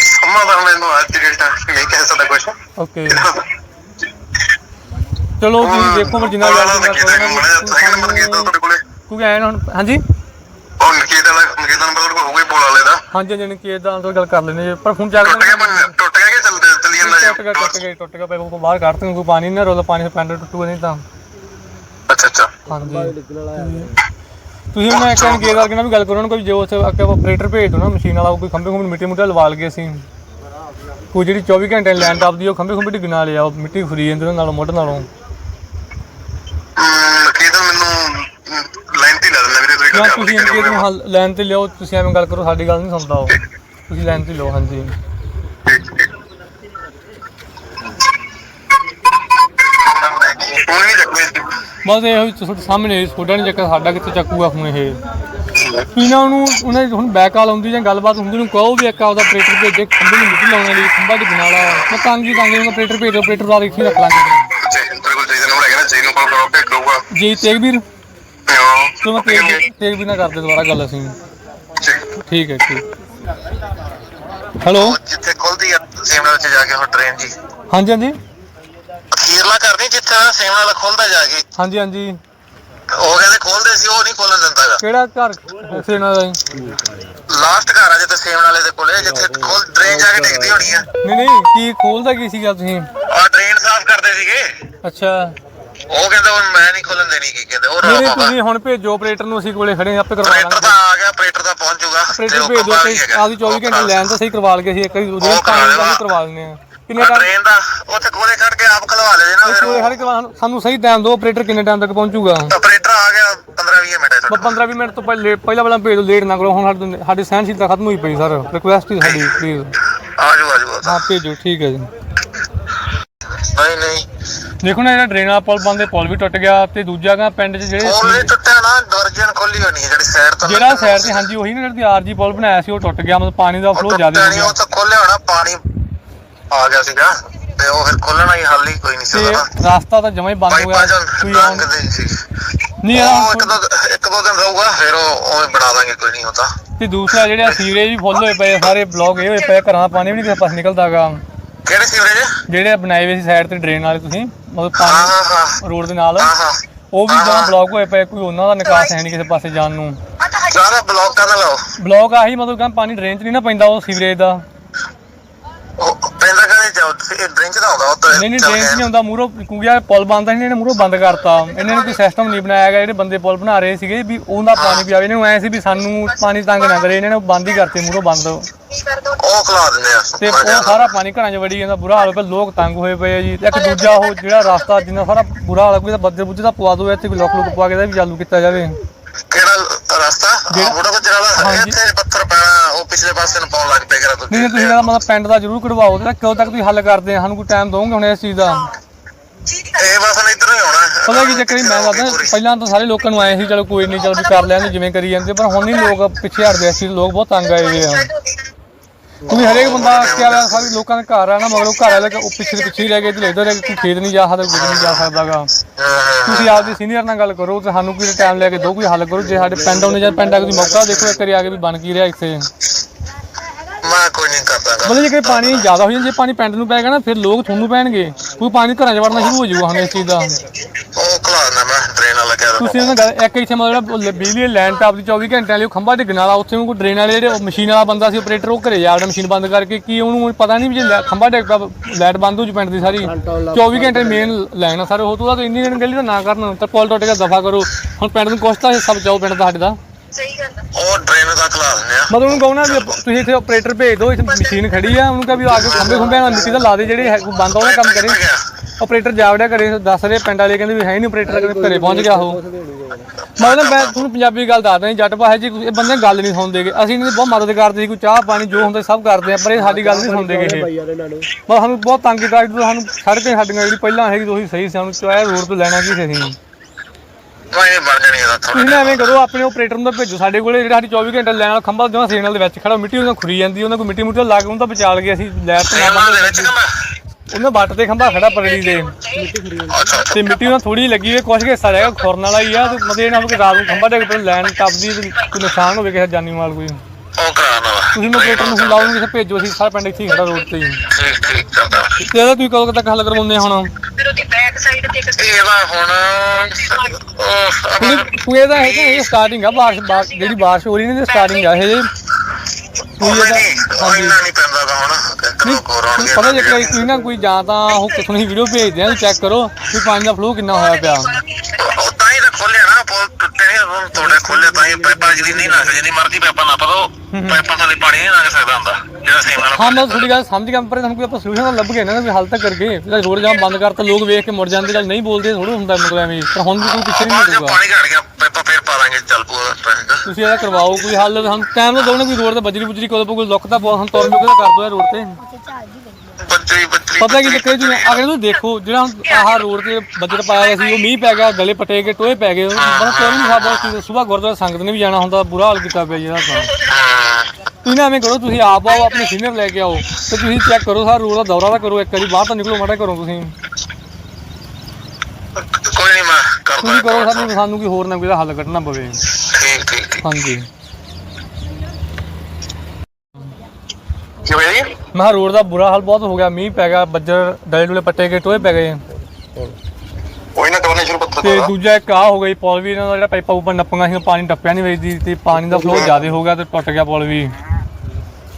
ਸਮਾਂ ਦਾ ਮੈਨੂੰ ਅੱਜ ਦੀ ਡੇਟ ਨਹੀਂ ਕਹਿ ਸਕਦਾ ਕੁਝ ਓਕੇ। ਚਲੋ ਤੁਸੀਂ ਦੇਖੋ ਪਰ ਜਿੰਨਾ ਜਲਦੀ ਨਾਲ ਕਰੋਗੇ ਤੁਹਾਡੇ ਕੋਲੇ। ਕਿਉਂਕਿ ਐਨ ਹੁਣ ਹਾਂਜੀ? ਉਹ ਨਕੀਦ ਵਾਲਾ ਨਕੀਦ ਨੰਬਰ ਤੁਹਾਡੇ ਕੋਲ ਹੋਊਗਾ ਵਾਲੇ ਦਾ। ਹਾਂਜੀ ਜਨ ਕੀ ਇਦਾਂ ਤੋਂ ਗੱਲ ਕਰ ਜੀ। ਪਰ ਹੁਣ ਜਾ ਟੁੱਟ ਗਿਆ ਟੁੱਟ ਗਿਆ ਕਿ ਚੱਲਦੇ ਚੱਲੀ ਜਾਂਦਾ ਟੁੱਟ ਗਿਆ ਟੁੱਟ ਗਿਆ ਟੁੱਟ ਗਿਆ। ਪਹਿਲਾਂ ਬਾਹਰ ਕੱਢ ਤੇ ਕੋਈ ਪਾਣੀ ਨਾ ਰੋਲਾ ਪਾਣੀ ਸੇ ਪੈਂਡ ਟੁੱਟੂਗਾ ਨਹੀਂ ਤਾਂ। ਅੱਛਾ ਅੱਛਾ। ਹਾਂਜੀ। ਤੁਸੀਂ ਉਹਨਾਂ ਇੱਕ ਗੇਰ ਵਾਲੇ ਨਾਲ ਵੀ ਗੱਲ ਕਰੋ ਕੋਈ ਜੋ ਉੱਥੇ ਅੱਗੇ ਆਪਰੇਟਰ ਭੇਜ ਦੋ ਨਾ ਮਸ਼ੀਨ ਵਾਲਾ ਕੋਈ ਖੰਭੇ ਖੰਭੇ ਮਿੱਟੀ ਮੁੱਟਾ ਲਵਾ ਲਗੇ ਅਸੀਂ। ਕੋਈ ਜਿਹੜੀ 24 ਘੰਟੇ ਲੈਂਡ ਆਪਦੀ ਉਹ ਖੰਭੇ ਖੰਭੇ ਡਿਗਣਾ ਲਿਆ ਉਹ ਮਿੱਟੀ ਫਰੀ ਜਾਂਦੀ ਉਹਨਾਂ ਨਾਲੋਂ ਮੁੱਢ ਨਾਲੋਂ। ਨਕੀਦ ਮੈਨੂੰ ਲਾਈਨ ਤੇ ਲਾ ਦਿੰਦਾ ਵੀਰੇ ਤੁਸੀਂ ਜਾਂ ਤੁਸੀਂ ਨੂੰ ਲਾਈਨ ਤੇ ਲਿਓ ਤੁਸੀਂ ਐਵੇਂ ਗੱਲ ਕਰੋ ਸਾਡੀ ਗੱਲ ਨਹੀਂ ਸੁਣਦਾ ਉਹ। ਤੁਸੀਂ ਲਾਈਨ ਤੇ ਲਿਓ ਹਾਂਜੀ। ਬਸ ਇਹ ਹੋਈ ਤੁਹਾਡੇ ਸਾਹਮਣੇ ਤੁਹਾਡਾ ਨਹੀਂ ਚੱਕਾ ਸਾਡਾ ਕਿੱਥੇ ਚੱਕੂਗਾ ਹੁਣ ਇਹ? ਤੁਸੀਂ ਨਾ ਉਹਨੂੰ ਹੁਣ ਬੈਕ ਕਾਲ ਆਉਂਦੀ ਜਾਂ ਗੱਲਬਾਤ ਹੁੰਦੀ ਨੂੰ ਕਹੋ ਵੀ ਇੱਕ ਆਪਦਾ ਆਪਰੇਟਰ ਭੇਜੇ ਖੰਭੇ ਨੂੰ ਮਿੱਟੀ ਲਾਉਣ ਲਈ ਖੰਭਾ ਦੀ ਬਣਾ ਲਾ। ਮੈਂ ਹੀ ਤੰਗ ਉਹਨੂੰ ਆਪਰੇਟਰ ਭੇਜੋ ਆਪਰੇਟਰ ਦਾ ਹੀ ਰੱਖ ਲਾਂਗੇ। ਹੈਗਾ ਨਾ ਜੀ ਨੂੰ ਕਾਲ ਕਰੋ ਤੇ ਕਰੂਗਾ। ਜੀ ਤੇਗਵੀਰ? ਹਾਂ। ਚਲੋ ਮੈਂ ਤੇਗ ਤੇਗਵੀਰ ਨਾਲ ਕਰਦੇ ਦੁਬਾਰਾ ਗੱਲ ਅਸੀਂ। ਠੀਕ। ਹੈ ਠੀਕ। ਹੈਲੋ? ਜਿੱਥੇ ਖੁੱਲਦੀ ਆ ਸੇਮ ਨਾਲ ਚ ਜਾ ਕੇ ਹੁਣ ਟ੍ਰੇਨ ਜੀ। ਹਾਂਜੀ ਹਾਂਜੀ। ਅਖੀਰਲਾ ਕਰਨੀ ਜਿੱਥੇ ਸੇਮ ਨਾਲ ਖੁੱਲਦਾ ਜਾ ਕੇ। ਹਾਂਜੀ ਹਾਂਜੀ। ਉਹ ਕਹਿੰਦੇ ਖੋਲਦੇ ਸੀ ਉਹ ਨਹੀਂ ਖੋਲਣ ਦਿੰਦਾਗਾ ਕਿਹੜਾ ਘਰ? ਸੇਨਾ ਦਾ ਜੀ? ਲਾਸਟ ਘਰ ਆ ਜਿੱਥੇ ਸੇਮ ਵਾਲੇ ਦੇ ਕੋਲੇ ਜਿੱਥੇ ਖੋਲ ਟ੍ਰੇਨ ਜਾ ਕੇ ਡਿੱਗਦੀ ਹੋਣੀ ਆ। ਨਹੀਂ ਨਹੀਂ ਕੀ ਖੋਲਦਾ ਕੀ ਸੀਗਾ ਤੁਸੀਂ? ਆ ਟ੍ਰੇਨ ਸਾਫ਼ ਕਰਦੇ ਸੀਗੇ। ਅੱਛਾ। ਉਹ ਕਹਿੰਦਾ ਹੁਣ ਮੈਂ ਨਹੀਂ ਖੋਲਣ ਦੇਣੀ ਕੀ ਕਹਿੰਦੇ ਉਹ ਨਹੀਂ ਰੌਲਾ ਨਹੀਂ ਪਾਉਂਦਾ ਤੁਸੀਂ ਹੁਣ ਭੇਜੋ ਆਪਰੇਟਰ ਨੂੰ ਅਸੀਂ ਕੋਲੇ ਖੜੇ ਹਾਂ, ਆਪੇ ਕਰਵਾ ਆਪਰੇਟਰ ਲਾਂਗੇ। ਤਾਂ ਆ ਗਿਆ ਆਪਰੇਟਰ ਤਾਂ ਪਹੁੰਚ ਜਾਊਗਾ ਆਪਰੇਟਰ ਭੇਜ ਦਿਓ ਤੇ ਆਪਦੀ 24 ਘੰਟੇ ਲੈਣ ਤਾਂ ਸਹੀ ਕਰਵਾ ਲਗੇ ਸੀ ਇੱਕ ਵਾਰੀ ਉਹਦੇ ਉਹ ਕਰਾ ਟਾਈਮ ਦਾ। ਵੀ ਕਰਵਾ ਦਿੰਦੇ ਆ ਕਿੰਨੇ ਟਾਈਮ ਟ੍ਰੇਨ ਦਾ ਉੱਥੇ ਕੋਲੇ ਖੜ ਕੇ ਆਪ ਖਲਵਾ ਲੈ ਨਾ ਫਿਰ ਕੋਲੇ ਖੜੇ ਕਰਵਾ ਸਾਨੂੰ ਸਹੀ ਟਾਈਮ ਦਿਓ ਆਪਰੇਟਰ ਕਿੰਨੇ ਟਾਈਮ ਤੱਕ ਪਹੁੰਚੂਗਾ? ਆਪਰੇਟਰ ਆ ਗਿਆ 15 20 ਮਿੰਟ ਬਸ 15 20 ਮਿੰਟ ਤੋਂ ਪਹਿਲੇ ਪਹਿਲਾਂ ਪਹਿਲਾਂ ਭੇਜ ਦਿਓ ਲੇਟ ਨਾ ਕਰੋ। ਹੁਣ ਸਾਡੀ ਸਾਡੀ ਸਹਿਣਸ਼ੀਲਤਾ ਖਤਮ ਹੋਈ ਪਈ ਸਰ ਰਿਕੁਐਸਟ ਹੀ ਸਾਡੀ ਪਲੀਜ਼ ਆ ਜਾਓ ਆ ਜਾਓ ਹਾਂ ਭੇਜੋ ਠੀਕ ਹੈ ਜੀ। ਨਹੀਂ ਨਹੀਂ। ਦੇਖੋ ਨਾ ਜਿਹੜਾ ਡਰੇਨ ਪੁਲ ਬੰਦੇ ਪੁਲ ਵੀ ਟੁੱਟ ਗਿਆ ਤੇ ਦੂਜਾ ਗਾ ਪਿੰਡ 'ਚ ਜਿਹੜੇ ਉਹ ਨਹੀਂ ਟੁੱਟਿਆ ਨਾ ਦਰਜਨ ਖੋਲੀ ਹੋਣੀ ਹੈ ਜਿਹੜੀ ਸਾਈਡ ਤੋਂ ਜਿਹੜਾ ਸਾਈਡ ਤੇ ਹਾਂਜੀ ਉਹੀ ਨਾ ਜਿਹੜੀ ਆਰਜੀ ਪੁਲ ਬਣਾਇਆ ਸੀ ਉਹ ਟੁੱਟ ਗਿਆ ਮਤਲਬ ਪਾਣੀ ਦਾ ਫਲੋ ਜ਼ਿਆਦਾ ਹੋ ਗਿਆ ਉਹ ਤਾਂ ਖੋਲਿਆ ਹੋਣਾ ਪਾਣੀ ਆ ਗਿਆ ਸੀਗਾ ਤੇ ਉਹ ਫਿਰ ਖੋਲਣਾ ਹੀ ਹੱਲ ਹੀ ਕੋਈ ਨਹੀਂ ਸੀ ਤੇ ਉਹਦਾ ਰਸਤਾ ਤਾਂ ਜਮਾਂ ਹੀ ਬੰਦ ਹੋ ਗਿਆ ਪਾਈਪਾਂ ਜਾਂ ਕੋਈ ਆਉਣ ਲੰਘਦੇ ਸੀ। ਨਹੀਂ ਉਹ ਆ ਇੱਕ ਦੋ ਇੱਕ ਦੋ ਦਿਨ ਰਹੂਗਾ ਫਿਰ ਉਹ ਉਵੇਂ ਬਣਾ ਦਾਂਗੇ ਕੋਈ ਨਹੀਂ ਹੁੰਦਾ ਤੇ। ਦੂਸਰਾ ਜਿਹੜਾ ਸੀਵਰੇਜ ਵੀ ਫੁੱਲ ਹੋਏ ਪਏ ਸਾਰੇ ਬਲੌਕ ਇਹ ਹੋਏ ਪਏ ਘਰਾਂ ਦਾ ਪਾਣੀ ਵੀ ਨਹੀਂ ਕਿਸੇ ਪਾਸੇ ਨਿਕਲਦਾਗਾ ਕਿਹੜੇ ਸੀਵਰੇਜ? ਜਿਹੜੇ ਬਣਾਏ ਹੋਏ ਸੀ ਸਾਈਡ ਤੇ ਡਰੇਨ ਵਾਲੇ ਤੁਸੀਂ ਮਤਲਬ ਪਾਣੀ ਹਾਂ ਹਾਂ। ਰੋਡ ਦੇ ਨਾਲ ਹਾਂ ਹਾਂ। ਉਹ ਵੀ ਜਮਾਂ ਬਲੌਕ ਹੋਏ ਪਏ ਕੋਈ ਉਹਨਾਂ ਦਾ ਨਿਕਾਸ ਹੈ ਨਹੀਂ ਕਿਸੇ ਪਾਸੇ ਜਾਣ ਨੂੰ। ਸਾਰਾ ਬਲੌਕ ਕਰਨਾ ਲਾਓ ਬਲੌਕ ਆਹੀ ਮਤਲਬ ਕਿ ਪਾਣੀ ਡਰੇਨ 'ਚ ਨਹੀਂ ਨਾ ਪੈਂਦਾ ਉਹ ਸੀਵਰੇਜ ਦਾ। ਇਹ ਡਰਿੰਚ ਦਾ ਹੁੰਦਾ ਉਹ ਤਾਂ ਨਹੀਂ ਨਹੀਂ ਡਰੇਨ ਨਹੀਂ ਆਉਂਦਾ ਮੂਰੋ ਕਿਉਂਕਿ ਇਹ ਪੁਲ ਬੰਦ ਸੀ ਇਹਨੇ ਮੂਰੋ ਬੰਦ ਕਰਤਾ। ਇਹਨਾਂ ਨੇ ਕੋਈ ਸਿਸਟਮ ਨਹੀਂ ਬਣਾਇਆ ਗਿਆ ਜਿਹੜੇ ਬੰਦੇ ਪੁਲ ਬਣਾ ਰਹੇ ਸੀਗੇ ਵੀ ਉਹਦਾ ਪਾਣੀ ਵੀ ਆਵੇ ਇਹਨਾਂ ਨੂੰ ਐ ਸੀ ਵੀ ਸਾਨੂੰ ਪਾਣੀ ਤੰਗ ਨਾ ਕਰੇ ਇਹਨਾਂ ਨੇ ਬੰਦ ਹੀ ਕਰਤੇ ਮੂਰੋ ਬੰਦ। ਉਹ ਖਲਾ ਦਿੰਦੇ ਆ। ਤੇ ਉਹ ਸਾਰਾ ਪਾਣੀ ਘਰਾਂ 'ਚ ਵੜੀ ਜਾਂਦਾ ਬੁਰਾ ਹਾਲ ਹੋਇਆ ਲੋਕ ਤੰਗ ਹੋਏ ਪਏ ਆ ਜੀ। ਤੇ ਇੱਕ ਦੂਜਾ ਉਹ ਜਿਹੜਾ ਰਸਤਾ ਜਿੰਨਾ ਸਾਰਾ ਬੁਰਾ ਹਾਲ ਕੋਈ ਤਾਂ ਬੱਦੇ ਬੁੱਝੇ ਦਾ ਪਵਾ ਦੋ ਇੱਥੇ ਕੋਈ ਲੋਕ ਲੋਕ ਪਵਾ ਕੇ ਦਾ ਵੀ ਚਾਲੂ ਕੀਤਾ ਜਾਵੇ। ਕਿਹੜਾ ਰਸਤਾ? ਬੁੜਾ ਬੱਚੇ ਵਾਲਾ ਹਾਂਜੀ। ਇੱਥੇ ਪੱਥਰ ਪੈਣਾ ਉਹ ਪਿਛਲੇ ਪਾਸੇ ਨੂੰ ਪਾਉਣ ਲੱਗ ਪਏ ਕਰਾ ਨਹੀਂ ਨਹੀਂ ਤੁਸੀਂ ਇਹਦਾ ਮਤਲਬ ਪਿੰਡ ਦਾ ਜ਼ਰੂਰ ਕਢਵਾਓ ਤੇ ਕਦੋਂ ਤੱਕ ਤੁਸੀਂ ਹੱਲ ਕਰਦੇ ਆ? ਸਾਨੂੰ ਕੋਈ ਟਾਈਮ ਦੋਗੇ ਹੁਣ ਇਸ ਚੀਜ਼ ਦਾ? ਇਹ ਬਸ ਹੁਣ ਇੱਧਰ ਹੀ ਆਉਣਾ। ਪਤਾ ਕੀ ਚੱਕਰ ਸੀ, ਮੈਂ ਦੱਸਦਾ ਪਹਿਲਾਂ ਤਾਂ ਸਾਰੇ ਲੋਕਾਂ ਨੂੰ ਆਏ ਸੀ ਚਲੋ ਕੋਈ ਨਹੀਂ ਚਲੋ ਵੀ ਕਰ ਲੈਣਗੇ ਜਿਵੇਂ ਕਰੀ ਜਾਂਦੇ ਪਰ ਹੁਣ ਨਹੀਂ ਲੋਕ ਪਿੱਛੇ ਹਟਦੇ ਇਸ ਚੀਜ਼ ਤੋਂ, ਲੋਕ ਬਹੁਤ ਤੰਗ ਆਏ ਹੋਏ ਆ। ਕਿਉਂਕਿ ਹਰੇਕ ਬੰਦਾ ਕਿਹਾ ਵਾ ਸਾਰੇ ਲੋਕਾਂ ਦੇ ਘਰ ਆ ਨਾ ਮਗਰ ਘਰ ਵਾਲੇ ਉਹ ਪਿੱਛੇ ਪਿੱਛੇ ਹੀ ਰਹਿ ਗਏ ਤੇ ਇੱਧਰ ਕੋਈ ਖੇਤ ਨਹੀਂ ਜਾ ਸਕਦਾ ਕੁਝ ਨਹੀਂ ਜਾ ਸਕਦਾਗਾ। ਤੁਸੀਂ ਆਪਦੇ ਸੀਨੀਅਰ ਨਾਲ ਗੱਲ ਕਰੋ ਤੇ ਸਾਨੂੰ ਕੋਈ ਟਾਈਮ ਲੈ ਕੇ ਦੋ ਕੋਈ ਹੱਲ ਕਰੋ ਜੇ ਸਾਡੇ ਪਿੰਡ ਆਉਣੇ ਜਾਂ ਪਿੰਡ ਆ ਕੇ ਮੌਕਾ ਦੇਖੋ ਇੱਕ ਵਾਰੀ ਆ ਕੇ ਵੀ ਬਣ ਕੀ ਰਿਹਾ ਇੱਥੇ। ਮੈਂ ਕੋਈ ਨਹੀਂ ਕਰਦਾ। ਮਤਲਬ ਜੇ ਕਿ ਪਾਣੀ ਜ਼ਿਆਦਾ ਹੋ ਜਾਂਦਾ ਜੇ ਪਾਣੀ ਪਿੰਡ ਨੂੰ ਪੈਗਾ ਨਾ ਫਿਰ ਲੋਕ ਤੁਹਾਨੂੰ ਪੈਣਗੇ। ਕੋਈ ਪਾਣੀ ਘਰਾਂ 'ਚ ਵੜਨਾ ਸ਼ੁਰੂ ਹੋ ਜਾਊਗਾ ਹੁਣ ਇਸ ਚੀਜ਼ ਦਾ ਉਹ ਖਲਾ ਦਿੰਦਾ ਮੈਂ ਟ੍ਰੇਨ ਵਾਲਾ ਕਹਿ ਤੁਸੀਂ ਉਹਨਾਂ ਗੱਲ ਇੱਕ ਇੱਥੇ ਮਤਲਬ ਲ- ਬਿਜਲੀ ਲੈਣ ਟਾਪ ਦੀ 24 ਘੰਟਿਆਂ ਲਈ ਉਹ ਖੰਭਾ ਡਿੱਗਣ ਵਾਲਾ ਉੱਥੇ ਉਹ ਕੋਈ ਡਰੇਨ ਵਾਲੇ ਜਿਹੜੇ ਮਸ਼ੀਨ ਵਾਲਾ ਬੰਦਾ ਸੀ ਆਪਰੇਟਰ ਉਹ ਘਰੇ ਜਾ ਮਸ਼ੀਨ ਬੰਦ ਕਰਕੇ ਕੀ ਉਹਨੂੰ ਪਤਾ ਨਹੀਂ ਵੀ ਜੇ ਲੈ- ਖੰਭਾ ਡਿੱਗ ਪਿਆ ਲਾਈਟ ਬੰਦ ਹੋ ਜੂ ਪਿੰਡ ਦੀ ਸਾਰੀ। 24 ਘੰਟੇ ਮੇਨ ਲਾਈਨ ਆ ਸਾਰੇ ਉਹ ਤੋਂ ਬਾਅਦ ਇੰਨੀ ਦਿਨ ਗਲੀ ਦਾ ਨਾ ਕਰਨ ਤਾਂ ਪੁਲ ਟੁੱਟ ਗਿਆ ਦਫਾ ਕਰੋ। ਹੁਣ ਪਿੰਡ ਨੂੰ ਕੁਛ ਤਾਂ ਹਿੱਸਾ ਬਚਾਓ ਪਿੰਡ ਦਾ ਸਾਡੇ। ਦਾ ਉਹ ਟ੍ਰੇਨ ਦਾ ਖਲਾ ਦਿੰਦੇ ਆ। ਮਤਲਬ ਉਹਨੂੰ ਕਹੋ ਨਾ ਵੀ ਤੁਸੀਂ ਇੱਥੇ ਆਪਰੇਟਰ ਭੇਜ ਦਿਓ ਇੱਥੇ ਮਸ਼ੀਨ ਖੜੀ ਆ ਉਹਨੂੰ ਕਹ ਵੀ ਆ ਕੇ ਖੰਭੇ ਖੰਭੇ ਨਾਲ ਮਿੱਟੀ ਦਾ ਲਾ ਦੇ ਜਿਹੜੇ ਹੈ- ਬੰਦ ਆ ਉਹਦਾ ਕੰਮ ਕਰੇ। ਆਪਰੇਟਰ ਜਾਵੜਿਆ ਘਰੇ ਦੱਸ ਰਹੇ ਪਿੰਡ ਵਾਲੇ ਕਹਿੰਦੇ ਵੀ ਹੈ ਨਹੀਂ ਆਪਰੇਟਰ ਘਰੇ ਪਹੁੰਚ ਗਿਆ ਉਹ। ਮਤਲਬ ਮੈਂ ਤੁਹਾਨੂੰ ਪੰਜਾਬੀ ਗੱਲ ਦੱਸਦਾ ਜੀ ਜੱਟ ਭਾਸ਼ਾ ਜੀ ਇਹ ਬੰਦੇ ਗੱਲ ਨਹੀਂ ਸੁਣਦੇਗੇ ਅਸੀਂ ਇਹਨਾਂ ਦੀ ਬਹੁਤ ਮਦਦ ਕਰਦੇ ਸੀ ਕੋਈ ਚਾਹ ਪਾਣੀ ਜੋ ਹੁੰਦਾ ਸਭ ਕਰਦੇ ਆ ਪਰ ਇਹ ਸਾਡੀ ਗੱਲ ਨਹੀਂ ਸੁਣਦੇਗੇ ਇਹ। ਬਸ ਸਾਨੂੰ ਬਹੁਤ ਤੰਗ ਕੀਤਾ ਜਦੋਂ ਸਾਨੂੰ ਸੜਕਾਂ ਸਾਡੀਆਂ ਜਿਹੜੀ ਪਹਿਲਾਂ ਹੈਗੀ ਤੁਸੀਂ ਸਹੀ ਸੀ ਸਾਨੂੰ ਚਾਹੇ ਰੋਡ ਤੋਂ ਲੈਣਾ ਕੀ ਸੀ ਅਸੀਂ। ਨਹੀਂ ਤੁਸੀਂ ਨਾ ਐਵੇਂ ਕਰੋ ਆਪਣੇ ਆਪਰੇਟਰ ਨੂੰ ਤਾਂ ਭੇਜੋ ਸਾਡੇ ਕੋਲੇ ਜਿਹੜਾ ਸਾਡੀ 24 ਘੰਟੇ ਲੈਣ ਵਾਲਾ ਖੰਭਾ ਜਮਾ ਸਿਗਨਲ ਦੇ ਵਿੱਚ ਖੜਾ ਮਿੱਟੀ ਉਹਨਾਂ ਖੁਰੀ ਜਾਂਦੀ ਉਹਨਾਂ ਕੋਲ ਮਿੱਟੀ ਮੁੱਟੀ ਲਾ ਕੇ ਉਹਨੂੰ ਤਾਂ ਬਚਾ ਲਗੇ ਅਸੀਂ ਲੈਰ ਤੇ ਨਾ ਬੰਦ ਕਹਿੰਦਾ ਉਹਨਾਂ ਵੱਟ ਤੇ ਖੰਭਾ ਖੜਾ ਪਰੜੀ ਦੇ। ਤੇ ਮਿੱਟੀ ਉਹਨਾਂ ਥੋੜੀ ਲੱਗੀ ਹੋਈ ਕੁਛ ਕੁ ਹਿੱਸਾ ਰਹਿ ਗਿਆ ਖੁਰਨ ਵਾਲਾ ਹੀ ਆ ਤੇ ਮਤਲਬ ਇਹ ਨਾ ਹੋਵੇ ਕਿ ਰਾਤ ਨੂੰ ਖੰਭਾ ਦੇ ਉੱਤੇ ਲੈਣ ਟੱਪਦੀ ਤੇ ਕੋਈ ਨੁਕਸਾਨ ਹੋਵੇ ਕਿਸੇ ਜਾਨੀ ਮਾਲ ਕੋਈ। ਉਹ ਕਰਾਣਾ ਵਾ ਤੁਸੀਂ ਮੈਂ ਆਪਰੇਟਰ ਨੂੰ ਲਾਉਣ ਕਿਸੇ ਭੇਜੋ ਅਸੀਂ ਸਾਰਾ ਪਿੰਡ ਇੱਥੇ ਹੀ ਖੜਾ ਰੋਡ ਤੇ ਹੀ। ਠੀਕ ਠੀਕ ਚੱਲਦਾ ਤੇ ਇਹਦਾ ਤੁਸੀਂ ਕਦੋਂ ਤੱਕ ਹੱਲ ਕਰਵਾਉਂਦੇ ਹੁਣ? ਇਹਦਾ ਹੁਣ ਉਹ ਤੂੰ ਆਪਾਂ ਤੂੰ ਇਹਦਾ ਹੈ ਕਿ ਇਹ ਸਟਾਰਟਿੰਗ ਆ ਬਾਰਿਸ਼ ਬਾਰਿਸ਼- ਜਿਹੜੀ ਬਾਰਿਸ਼ ਹੋ ਰਹੀ ਨੇ ਸਟਾਰਟਿੰਗ ਆ ਇਹ ਉਹ ਇਹਦਾ ਇੰਨਾ ਨਹੀਂ ਪੈਂਦਾ ਹੁਣ। ਕਿੰਨਾ ਕੋਰ ਆਉਣਗੇ ਪਤਾ ਜੇ ਕੋਈ ਕੋਈ ਨਾ ਕੋਈ ਜਾਂ ਤਾਂ ਉਹ ਦੀ ਵੀਡੀਓ ਭੇਜਦੇ ਆ ਚੈੱਕ ਕਰੋ ਵੀ ਪਾਣੀ ਦਾ ਫਲੋ ਕਿੰਨਾ ਹੋਇਆ ਪਿਆ ਉਹ ਤਾਂ ਹੀ ਤਾਂ ਖੋਲਿਆ ਨਾ ਨਹੀਂ ਹੁਣ ਤੁਹਾਡੇ ਖੋਲੇ ਤਾਂ ਹੀ ਪਾਈਪਾਂ ਜਿਹੜੀ ਨਹੀਂ ਲੱਗ ਜਿੰਨੀ ਮਰਜ਼ੀ ਪਾਈਪਾਂ ਨਾ ਪਦੋ ਪਾਈਪਾਂ ਥੱਲੇ ਪਾਣੀ ਨਹੀਂ ਲੱਗ ਸਕਦਾ ਹੁੰਦਾ ਜਿਹੜਾ ਸੇਮ ਨਾਲ ਹਾਂ ਮੈਂ ਤੁਹਾਡੀ ਗੱਲ ਸਮਝ ਗਿਆ ਪਰ ਸਾਨੂੰ ਕੋਈ ਆਪਾਂ ਸੋਲੂਸ਼ਨ ਲੱਭ ਗਏ ਨਾ ਵੀ ਹੱਲ ਤਾਂ ਕਰਕੇ ਜਿਹੜਾ ਰੋਡ ਜਾਮ ਬੰਦ ਕਰਤਾ ਲੋਕ ਵੇਖ ਕੇ ਮੁੜ ਜਾਂਦੇ ਚੱਲ ਨਹੀਂ ਬੋਲਦੇ ਥੋੜਾ ਹੁੰਦਾ ਮਤਲਬ ਐਵੇਂ। ਪਰ ਹੁਣ ਵੀ ਕੋਈ ਪਿੱਛੇ ਨਹੀਂ ਹਟੂਗਾ ਪਾਣੀ ਘਟ ਗਿਆ ਪਾਈਪਾਂ ਫੇਰ ਪਾ ਦਾਂਗੇ ਚੱਲ ਪੂਆ ਟ੍ਰੈਫਿਕ ਤੁਸੀਂ ਇਹਦਾ ਕਰਵਾਓ ਕੋਈ ਹੱਲ ਸਾਨੂੰ ਟਾਈਮ ਨਾਲ ਦੋਨੇ ਕੋਈ ਰੋਡ ਤੇ ਬਜਰੀ ਬੁਜਰੀ ਕੋਲ ਕੋਈ ਲੁੱਕ ਤਾਂ ਬਹੁਤ ਹੁਣ ਤੁਰਨ ਜੋਗੇ ਤਾਂ ਕਰ ਦੋ ਇਹ ਰੋਡ ਤੇ। ਬੱਤਰੀ ਪਤਾ ਕੀ ਚੱਕਰ ਜੀ ਅਗਰ ਤੁਸੀਂ ਦੇਖੋ ਜਿਹੜਾ ਹੁਣ ਆਹ ਰੋਡ ਤੇ ਬੱਜਟ ਪਾਇਆ ਹੋਇਆ ਸੀ ਉਹ ਮੀਂਹ ਪੈ ਗਿਆ ਗਲੇ ਪਟੇ ਗਏ ਟੋਏ ਪੈ ਗਏ। ਬਸ ਕੋਈ ਨਹੀਂ ਸਾਡਾ ਸਵੇਰ ਗੁਰਦੁਆਰਾ ਸੰਗਤ ਨੇ ਵੀ ਜਾਣਾ ਹੁੰਦਾ ਬੁਰਾ ਹਾਲ ਕੀਤਾ ਪਿਆ ਜਿਹੜਾ ਤਾਂ। ਤੁਸੀਂ ਨਾ ਐਵੇਂ ਕਰੋ ਤੁਸੀਂ ਆਪ ਆਓ ਆਪਣੇ ਸੀਨੀਅਰ ਲੈ ਕੇ ਆਓ ਤੇ ਤੁਸੀਂ ਚੈੱਕ ਕਰੋ ਸਾਰਾ ਰੋਡ ਦਾ ਦੌਰਾ ਤਾਂ ਕਰੋ ਇੱਕ ਵਾਰੀ ਬਾਹਰ ਤਾਂ ਨਿਕਲੋ ਮਾੜਾ ਕਰੋ ਤੁਸੀਂ। ਕੋਈ ਨਹੀਂ ਮੈਂ ਕਰਦਾ ਤੁਸੀਂ ਕਰੋ ਸਾਨੂੰ ਸਾਨੂੰ ਕੋਈ ਹੋਰ ਨਾ ਕੋਈ ਦਾ ਹੱਲ ਕੱਢਣਾ ਪਵੇ। ਠੀਕ ਠੀਕ ਹਾਂਜੀ। ਕੀ ਹੋਇਆ ਜੀ? ਮੈਂ ਕਿਹਾ ਰੋਡ ਦਾ ਬੁਰਾ ਹਾਲ ਬਹੁਤ ਹੋ ਗਿਆ ਮੀਂਹ ਪੈ ਗਿਆ ਬੱਜਰ ਡਲੇ ਡੁਲੇ ਪੱਟੇ ਗਏ ਟੋਏ ਪੈ ਗਏ। ਕੋਈ ਨਾ ਕਰਨੇ ਸ਼ੁਰੂ ਪੱਤਰ ਤੇ ਦੂਜਾ ਇੱਕ ਆ ਹੋ ਗਈ ਪੁਲ ਵੀ ਇਹਨਾਂ ਦਾ ਜਿਹੜਾ ਪਾਈਪਾਂ ਉੱਪਰ ਨੱਪੀਆਂ ਸੀ ਪਾਣੀ ਟੱਪਿਆ ਨਹੀਂ ਵੇਚਦੀ ਤੇ ਪਾਣੀ ਦਾ ਫਲੋ ਜ਼ਿਆਦਾ ਹੋ ਗਿਆ ਤੇ ਟੁੱਟ ਗਿਆ ਪੁਲ ਵੀ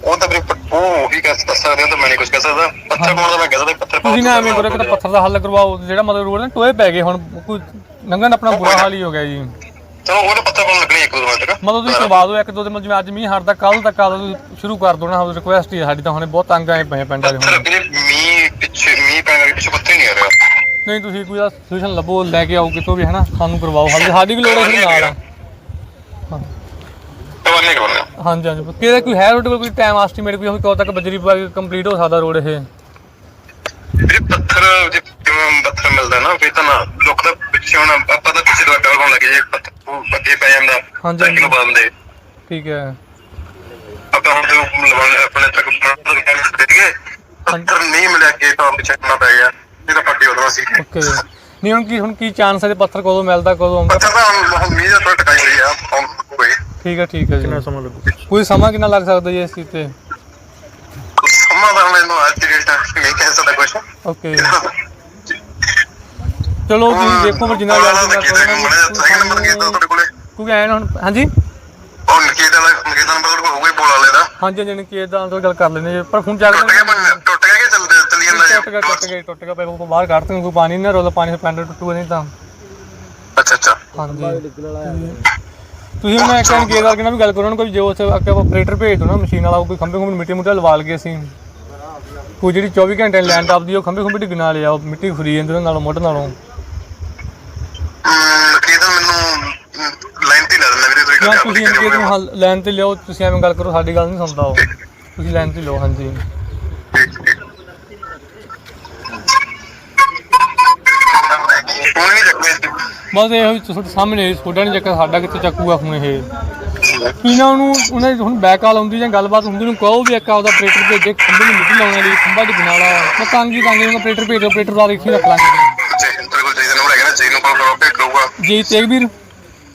ਉਹ ਤਾਂ ਫਿਰ ਉਹ ਹੀ ਕਹਿ ਸਕਦੇ ਹੋ ਤਾਂ ਮੈਂ ਨਹੀਂ ਕੁਝ ਕਹਿ ਸਕਦਾ। ਪੱਥਰ ਪਾਉਣ ਦਾ ਮੈਂ ਕਹਿ ਸਕਦਾ ਪੱਥਰ ਤੁਸੀਂ ਨਾ ਐਵੇਂ ਕਰੋ ਕਿ ਪੱਥਰ ਦਾ ਹੱਲ ਕਰਵਾਓ ਜਿਹੜਾ ਮਤਲਬ ਰੋਡ ਨੇ ਟੋਏ ਪੈ ਗਏ ਹੁਣ ਕੋਈ ਲੰਘਣ ਆਪਣਾ ਬੁਰਾ ਹਾਲ ਹੀ ਹੋ ਗਿਆ ਜੀ। ਚਲੋ ਉਹ ਤਾਂ ਪੱਥਰ ਪਾਉਣ ਲੱਗਣੀ ਇੱਕ ਦੋ ਮਿੰਟ ਤੱਕ। ਮਤਲਬ ਤੁਸੀਂ ਕਰਵਾ ਦਿਓ ਇੱਕ ਦੋ ਦਿਨ ਜਿਵੇਂ ਅੱਜ ਮੀਂਹ ਹਟਦਾ ਕੱਲ ਤੱਕ ਆ ਸ਼ੁਰੂ ਕਰ ਦੋ ਨਾ ਰਿਕੁਐਸਟ ਹੀ ਹੈ ਸਾਡੀ ਤਾਂ ਹੁਣੇ ਬਹੁਤ ਤੰਗ ਆਏ ਪਏ ਆ ਪਿੰਡ ਵਾਲੇ ਹੁਣ। ਵੀਰੇ ਮੀਂਹ ਪਿੱਛੇ ਮੀਂਹ ਪੈਣ ਕਰਕੇ ਪਿੱਛੇ ਹੀ ਨਹੀਂ ਆ ਰਿਹਾ। ਨਹੀਂ ਤੁਸੀਂ ਕੋਈ ਸੋਲੂਸ਼ਨ ਲੱਭੋ ਲੈ ਕੇ ਆਓ ਕਿਤੋਂ ਵੀ ਹਨਾ ਸਾਨੂੰ ਕਰਵਾਓ। ਸਾਡੀ ਸਾਡੀ ਵੀ ਲੋੜ ਹੈ। ਫਿਰ ਨਾਲ ਕਰਵਾਨੇ ਕਰਵਾਨੇ ਹਾਂਜੀ ਹਾਂਜੀ। ਕਿਹਦਾ ਕੋਈ ਹੈ ਰੋਡ ਕੋਈ ਟਾਈਮ ਐਸਟੀਮੇਟ ਕੋਈ ਹੋਵੇ ਕਦੋਂ ਤੱਕ ਬਜਰੀ ਪਾ ਕੇ ਕੰਪਲੀਟ ਹੋ ਸਕਦਾ ਰੋਡ ਇਹ? ਵੀਰੇ ਪੱਥਰ ਜੇ ਪੱਥਰ ਮਿਲਦਾ ਨਾ ਫਿਰ ਤਾਂ ਨਾ ਲੋਕ ਦਾ ਪਿੱਛੇ ਹੁਣ ਆਪਾਂ ਤਾਂ ਪਿੱਛੇ ਦਾ ਡਰ ਹੋਣ ਲੱਗੇ ਜੇ ਪੱਥਰ ਉਹ ਪੈ ਜਾਂਦਾ ਹਾਂਜੀ, ਤਾਂ ਕਿਲੋ ਬੰਦੇ ਠੀਕ ਹੈ। ਆਪਾਂ ਹੁਣ ਜੋ ਲਵਾਉਣੇ ਆਪਣੇ ਤੱਕ ਦੇ ਦਿੱਤੇ ਗਏ ਪੱਥਰ ਨਹੀਂ ਮਿਲਿਆ ਅੱਗੇ ਤਾਂ ਪਿੱਛੇ ਕਰਨਾ ਪੈ ਗਿਆ ਤਾਂ ਪੱਟੀ ਉਦੋਂ ਸੀ। ਓਕੇ। ਨਹੀਂ ਹੁਣ ਕੀ ਹੁਣ ਕੀ ਚਾਂਸ ਹੈ ਤੇ ਪੱਥਰ ਕਦੋਂ ਮਿਲਦਾ ਕਦੋਂ ਆਉਂਦਾ? ਪੱਥਰ ਤਾਂ ਹੁਣ ਹੁਣ ਮੀਂਹ ਦਾ ਥੋੜਾ ਟਕਾਈ ਹੋਈ ਆ ਹੁਣ ਹੋਏ ਠੀਕ ਹੈ ਠੀਕ ਹੈ ਜੀ। ਕਿੰਨਾ ਸਮਾਂ ਲੱਗੂ? ਕੋਈ ਸਮਾਂ ਕਿੰਨਾ ਲੱਗ ਸਕਦਾ ਜੀ ਇਸ ਚੀਜ਼ ਤੇ? ਸਮਾਂ ਦਾ ਮੈਨੂੰ ਅੱਜ ਦੀ ਡੇਟ ਨਹੀਂ ਕਹਿ ਸਕਦਾ ਕੁਝ ਓਕੇ। ਚਲੋ ਤੁਸੀਂ ਦੇਖੋ ਫਿਰ ਜਿੰਨਾ ਜਲਦੀ ਕਰ। ਸੈਕਿੰਡ ਨੰਬਰ ਕੀ ਤਾਂ ਤੁਹਾਡੇ ਕੋਲੇ। ਕਿਉਂਕਿ ਐਨ ਹੁਣ ਹਾਂਜੀ? ਉਹ ਨਿਕੇਤ ਵਾਲਾ ਨਿਕੇਤ ਨੰਬਰ ਤੁਹਾਡੇ ਕੋਲ ਹੋਊਗਾ ਹੀ ਬੋਲ ਵਾਲੇ ਦਾ। ਹਾਂਜੀ ਹਾਂਜੀ ਕੀ ਦਾ ਅੰਦਰ ਗੱਲ ਕਰ ਜੀ ਪਰ ਫੋਨ ਚੱਲ ਟੁੱਟ ਗਿਆ ਟੁੱਟ ਗਿਆ ਕਿ ਚੱਲਦੇ ਚੱਲੀ ਜਾਂਦਾ ਟੁੱਟ ਗਿਆ ਟੁੱਟ ਗਿਆ ਟੁੱਟ ਗਿਆ। ਪੈਪ ਤੋਂ ਬਾਹਰ ਕੱਢ ਤੇ ਕੋਈ ਪਾਣੀ ਨਾ ਰੋਲਾ ਪਾਣੀ ਪੈਂਡ ਟੁੱਟੂਗਾ ਨਹੀਂ ਤਾਂ। ਅੱਛਾ ਅੱਛਾ। ਹਾਂਜੀ। ਤੁਸੀਂ ਮੈਂ ਇੱਕ ਵਾਰ ਕਿਨਾਂ ਵੀ ਗੱਲ ਕਰੋ ਉਹਨਾਂ ਕੋਈ ਜੋ ਉੱਥੇ ਅੱਗੇ ਆਪਰੇਟਰ ਭੇਜ ਦੋ ਨਾ ਮਸ਼ੀਨ ਵਾਲਾ ਕੋਈ ਖੰਭੇ ਖੰਭੇ ਮਿੱਟੀ ਮੁੱਟਾ ਲਵਾ ਲਗੇ ਅਸੀਂ। ਕੋਈ ਜਿਹੜੀ 24 ਘੰਟੇ ਲੈਂਡ ਆਪਦੀ ਉਹ ਖੰਭੇ ਖੰਭੇ ਡਿੱਗਣ ਵਾਲੇ ਆ ਉਹ ਮਿੱਟੀ ਖੁਰੀ ਜਾਂਦੀ ਨਾਲੋਂ ਮੁੱਢ ਨਾਲੋਂ। ਨਿਕੇਤ ਮੈਨੂੰ ਲਾਈਨ ਤੇ ਲਾ ਦਿੰਦਾ ਵੀਰੇ ਤੁਸੀਂ ਜਾਂ ਗੱਲ ਤੁਸੀਂ ਕਰੀ ਇਹਨਾਂ ਨੂੰ ਲੈਣ ਤੇ ਲਿਓ ਤੁਸੀਂ ਐਵੇਂ ਗੱਲ ਕਰੋ ਸਾਡੀ ਗੱਲ ਨਹੀਂ ਸੁਣਦਾ ਉਹ। ਤੁਸੀਂ ਲੈਣ ਤੇ ਲਿਓ ਹਾਂਜੀ। ਠੀਕ ਠੀਕ ਹੁਣ ਨਹੀਂ ਚੱਕਦੇ ਬਸ ਇਹ ਹੋਈ ਤੁਹਾਡੇ ਸਾਹਮਣੇ ਤੁਹਾਡਾ ਨਹੀਂ ਚੱਕਰ ਸਾਡਾ ਕਿੱਥੇ ਚੱਕੂਗਾ ਹੁਣ ਇਹ? ਤੁਸੀਂ ਨਾ ਉਹਨੂੰ ਉਹਨਾਂ ਦੀ ਹੁਣ ਬੈਕ ਕਾਲ ਆਉਂਦੀ ਜਾਂ ਗੱਲਬਾਤ ਹੁੰਦੀ ਨੂੰ ਕਹੋ ਵੀ ਇੱਕ ਆਪਦਾ ਆਪਰੇਟਰ ਭੇਜੇ ਖੰਭੇ ਨੂੰ ਮਿੱਟੀ ਲਾਉਣ ਲਈ ਖੰਭਾ ਡਿੱਗਣ ਵਾਲਾ ਮੈਂ ਤੰਗ ਨੂੰ ਆਪਰੇਟਰ ਭੇਜੋ ਆਪਰੇਟਰ ਦਾ ਦੇਖੀ ਰੱਖ ਲਾਂਗੇ। ਹੈਗਾ ਨਾ ਜੀ ਤੇਗਵੀਰ?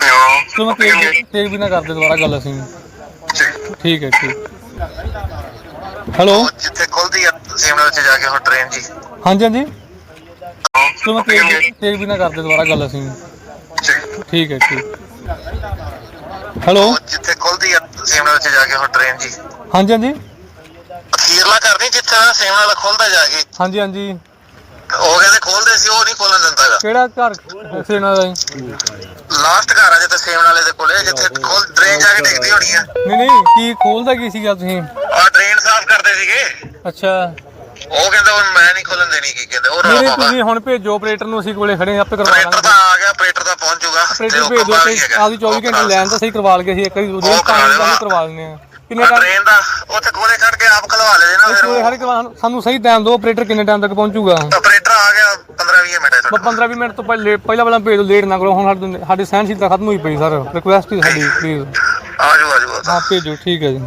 ਹਾਂ। ਚਲੋ ਤੇਗ ਤੇਗਵੀਰ ਨਾਲ ਕਰਦੇ ਦੁਬਾਰਾ ਗੱਲ ਅਸੀਂ। ਠੀਕ ਹੈ ਠੀਕ। ਹੈਲੋ? ਜਿੱਥੇ ਖੁੱਲਦੀ ਆ ਸੇਮਨਾ ਵਿੱਚ ਜਾ ਕੇ ਹੁਣ ਟ੍ਰੇਨ ਜੀ। ਹਾਂਜੀ ਹਾਂਜੀ। ਚਲੋ ਤੇਗ ਤੇਗਵੀਰ ਨਾਲ ਕਰਦੇ ਦੁਬਾਰਾ ਗੱਲ ਅਸੀਂ। ਠੀਕ ਹੈ ਠੀਕ। ਹੈਲੋ? ਜਿੱਥੇ ਖੁੱਲਦੀ ਆ ਸੇਮਨਾ ਵਿੱਚ ਜਾ ਕੇ ਹੁਣ ਟ੍ਰੇਨ ਜੀ। ਹਾਂਜੀ ਹਾਂਜੀ। ਅਖੀਰਲਾ ਕਰਨੀ ਜਿੱਥੇ ਸੇਮਨਾ ਦਾ ਖੁੱਲਦਾ ਜਾ ਕੇ। ਹਾਂਜੀ ਹਾਂਜੀ। ਉਹ ਕਹਿੰਦੇ ਖੋਲਦੇ ਸੀ ਉਹ ਨਹੀਂ ਖੋਲਣ ਦਿੰਦਾਗਾ ਕਿਹੜਾ ਘਰ? ਸੇਨਾ ਦਾ ਜੀ ਲਾਸਟ ਘਰ ਆ ਜਿੱਥੇ ਸੇਮਨਾ ਵਾਲੇ ਦੇ ਕੋਲੇ ਜਿੱਥੇ ਖੋਲ ਟ੍ਰੇਨ ਜਾ ਕੇ ਡਿੱਗਦੀ ਹੋਣੀ ਆ। ਨਹੀਂ ਨਹੀਂ ਕੀ ਖੋਲਦਾ ਕੀ ਸੀਗਾ ਤੁਸੀਂ? ਆ ਟ੍ਰੇਨ ਸਾਫ਼ ਕਰਦੇ ਸੀਗੇ। ਅੱਛਾ। ਉਹ ਕਹਿੰਦਾ ਹੁਣ ਮੈਂ ਨਹੀਂ ਖੋਲਣ ਦੇਣੀ ਕੀ ਕਹਿੰਦੇ ਉਹ ਨਹੀਂ ਤੁਸੀਂ ਹੁਣ ਭੇਜੋ ਆਪਰੇਟਰ ਨੂੰ ਅਸੀਂ ਕੋਲੇ ਖੜੇ ਹਾਂ, ਆਪੇ ਕਰਵਾ ਲਾਂਗੇ। ਤਾਂ ਆ ਗਿਆ ਆਪਰੇਟਰ ਦਾ ਪਹੁੰਚ ਜਾਊਗਾ ਆਪਰੇਟਰ ਭੇਜ ਦਿਓ ਤੇ ਆਪਦੀ 24 ਘੰਟੇ ਲੈਣ ਤਾਂ ਸਹੀ ਕਰਵਾ ਲਗੇ ਅਸੀਂ ਇੱਕ ਵਾਰੀ ਉਹਦੇ ਉਹ ਕਰਾ ਦਾ। ਵੀ ਕਰਵਾ ਲੈਂਦੇ ਆ ਕਿੰਨੇ ਟਾਈਮ ਟ੍ਰੇਨ ਦਾ ਉੱਥੇ ਕੋਲੇ ਖੜ ਕੇ ਆਪ ਖਲਵਾ ਲੈ ਨਾ ਫਿਰ ਹਰ ਇੱਕ ਵਾਰ ਸਾਨੂੰ ਸਹੀ ਟਾਈਮ ਦਿਓ ਆਪਰੇਟਰ ਕਿੰਨੇ ਟਾਈਮ ਤੱਕ ਪਹੁੰਚੂਗਾ? ਆਪਰੇਟਰ ਆ ਗਿਆ 15 20 ਮਿੰਟ ਬਸ 15 20 ਮਿੰਟ ਤੋਂ ਪਹਿਲੇ ਪਹਿਲਾਂ ਪਹਿਲਾਂ ਭੇਜ ਦਿਓ ਲੇਟ ਨਾ ਕਰੋ। ਹੁਣ ਸਾਡੇ ਸਾਡੀ ਸਹਿਨਸ਼ੀਲਤਾ ਖਤਮ ਹੋਈ ਪਈ ਸਰ। ਰਿਕੁਐਸਟ ਹੀ ਸਾਡੀ ਪਲੀਜ਼ ਆ ਜਾਓ ਆ ਜਾਓ ਹਾਂ ਭੇਜੋ ਠੀਕ ਹੈ ਜੀ।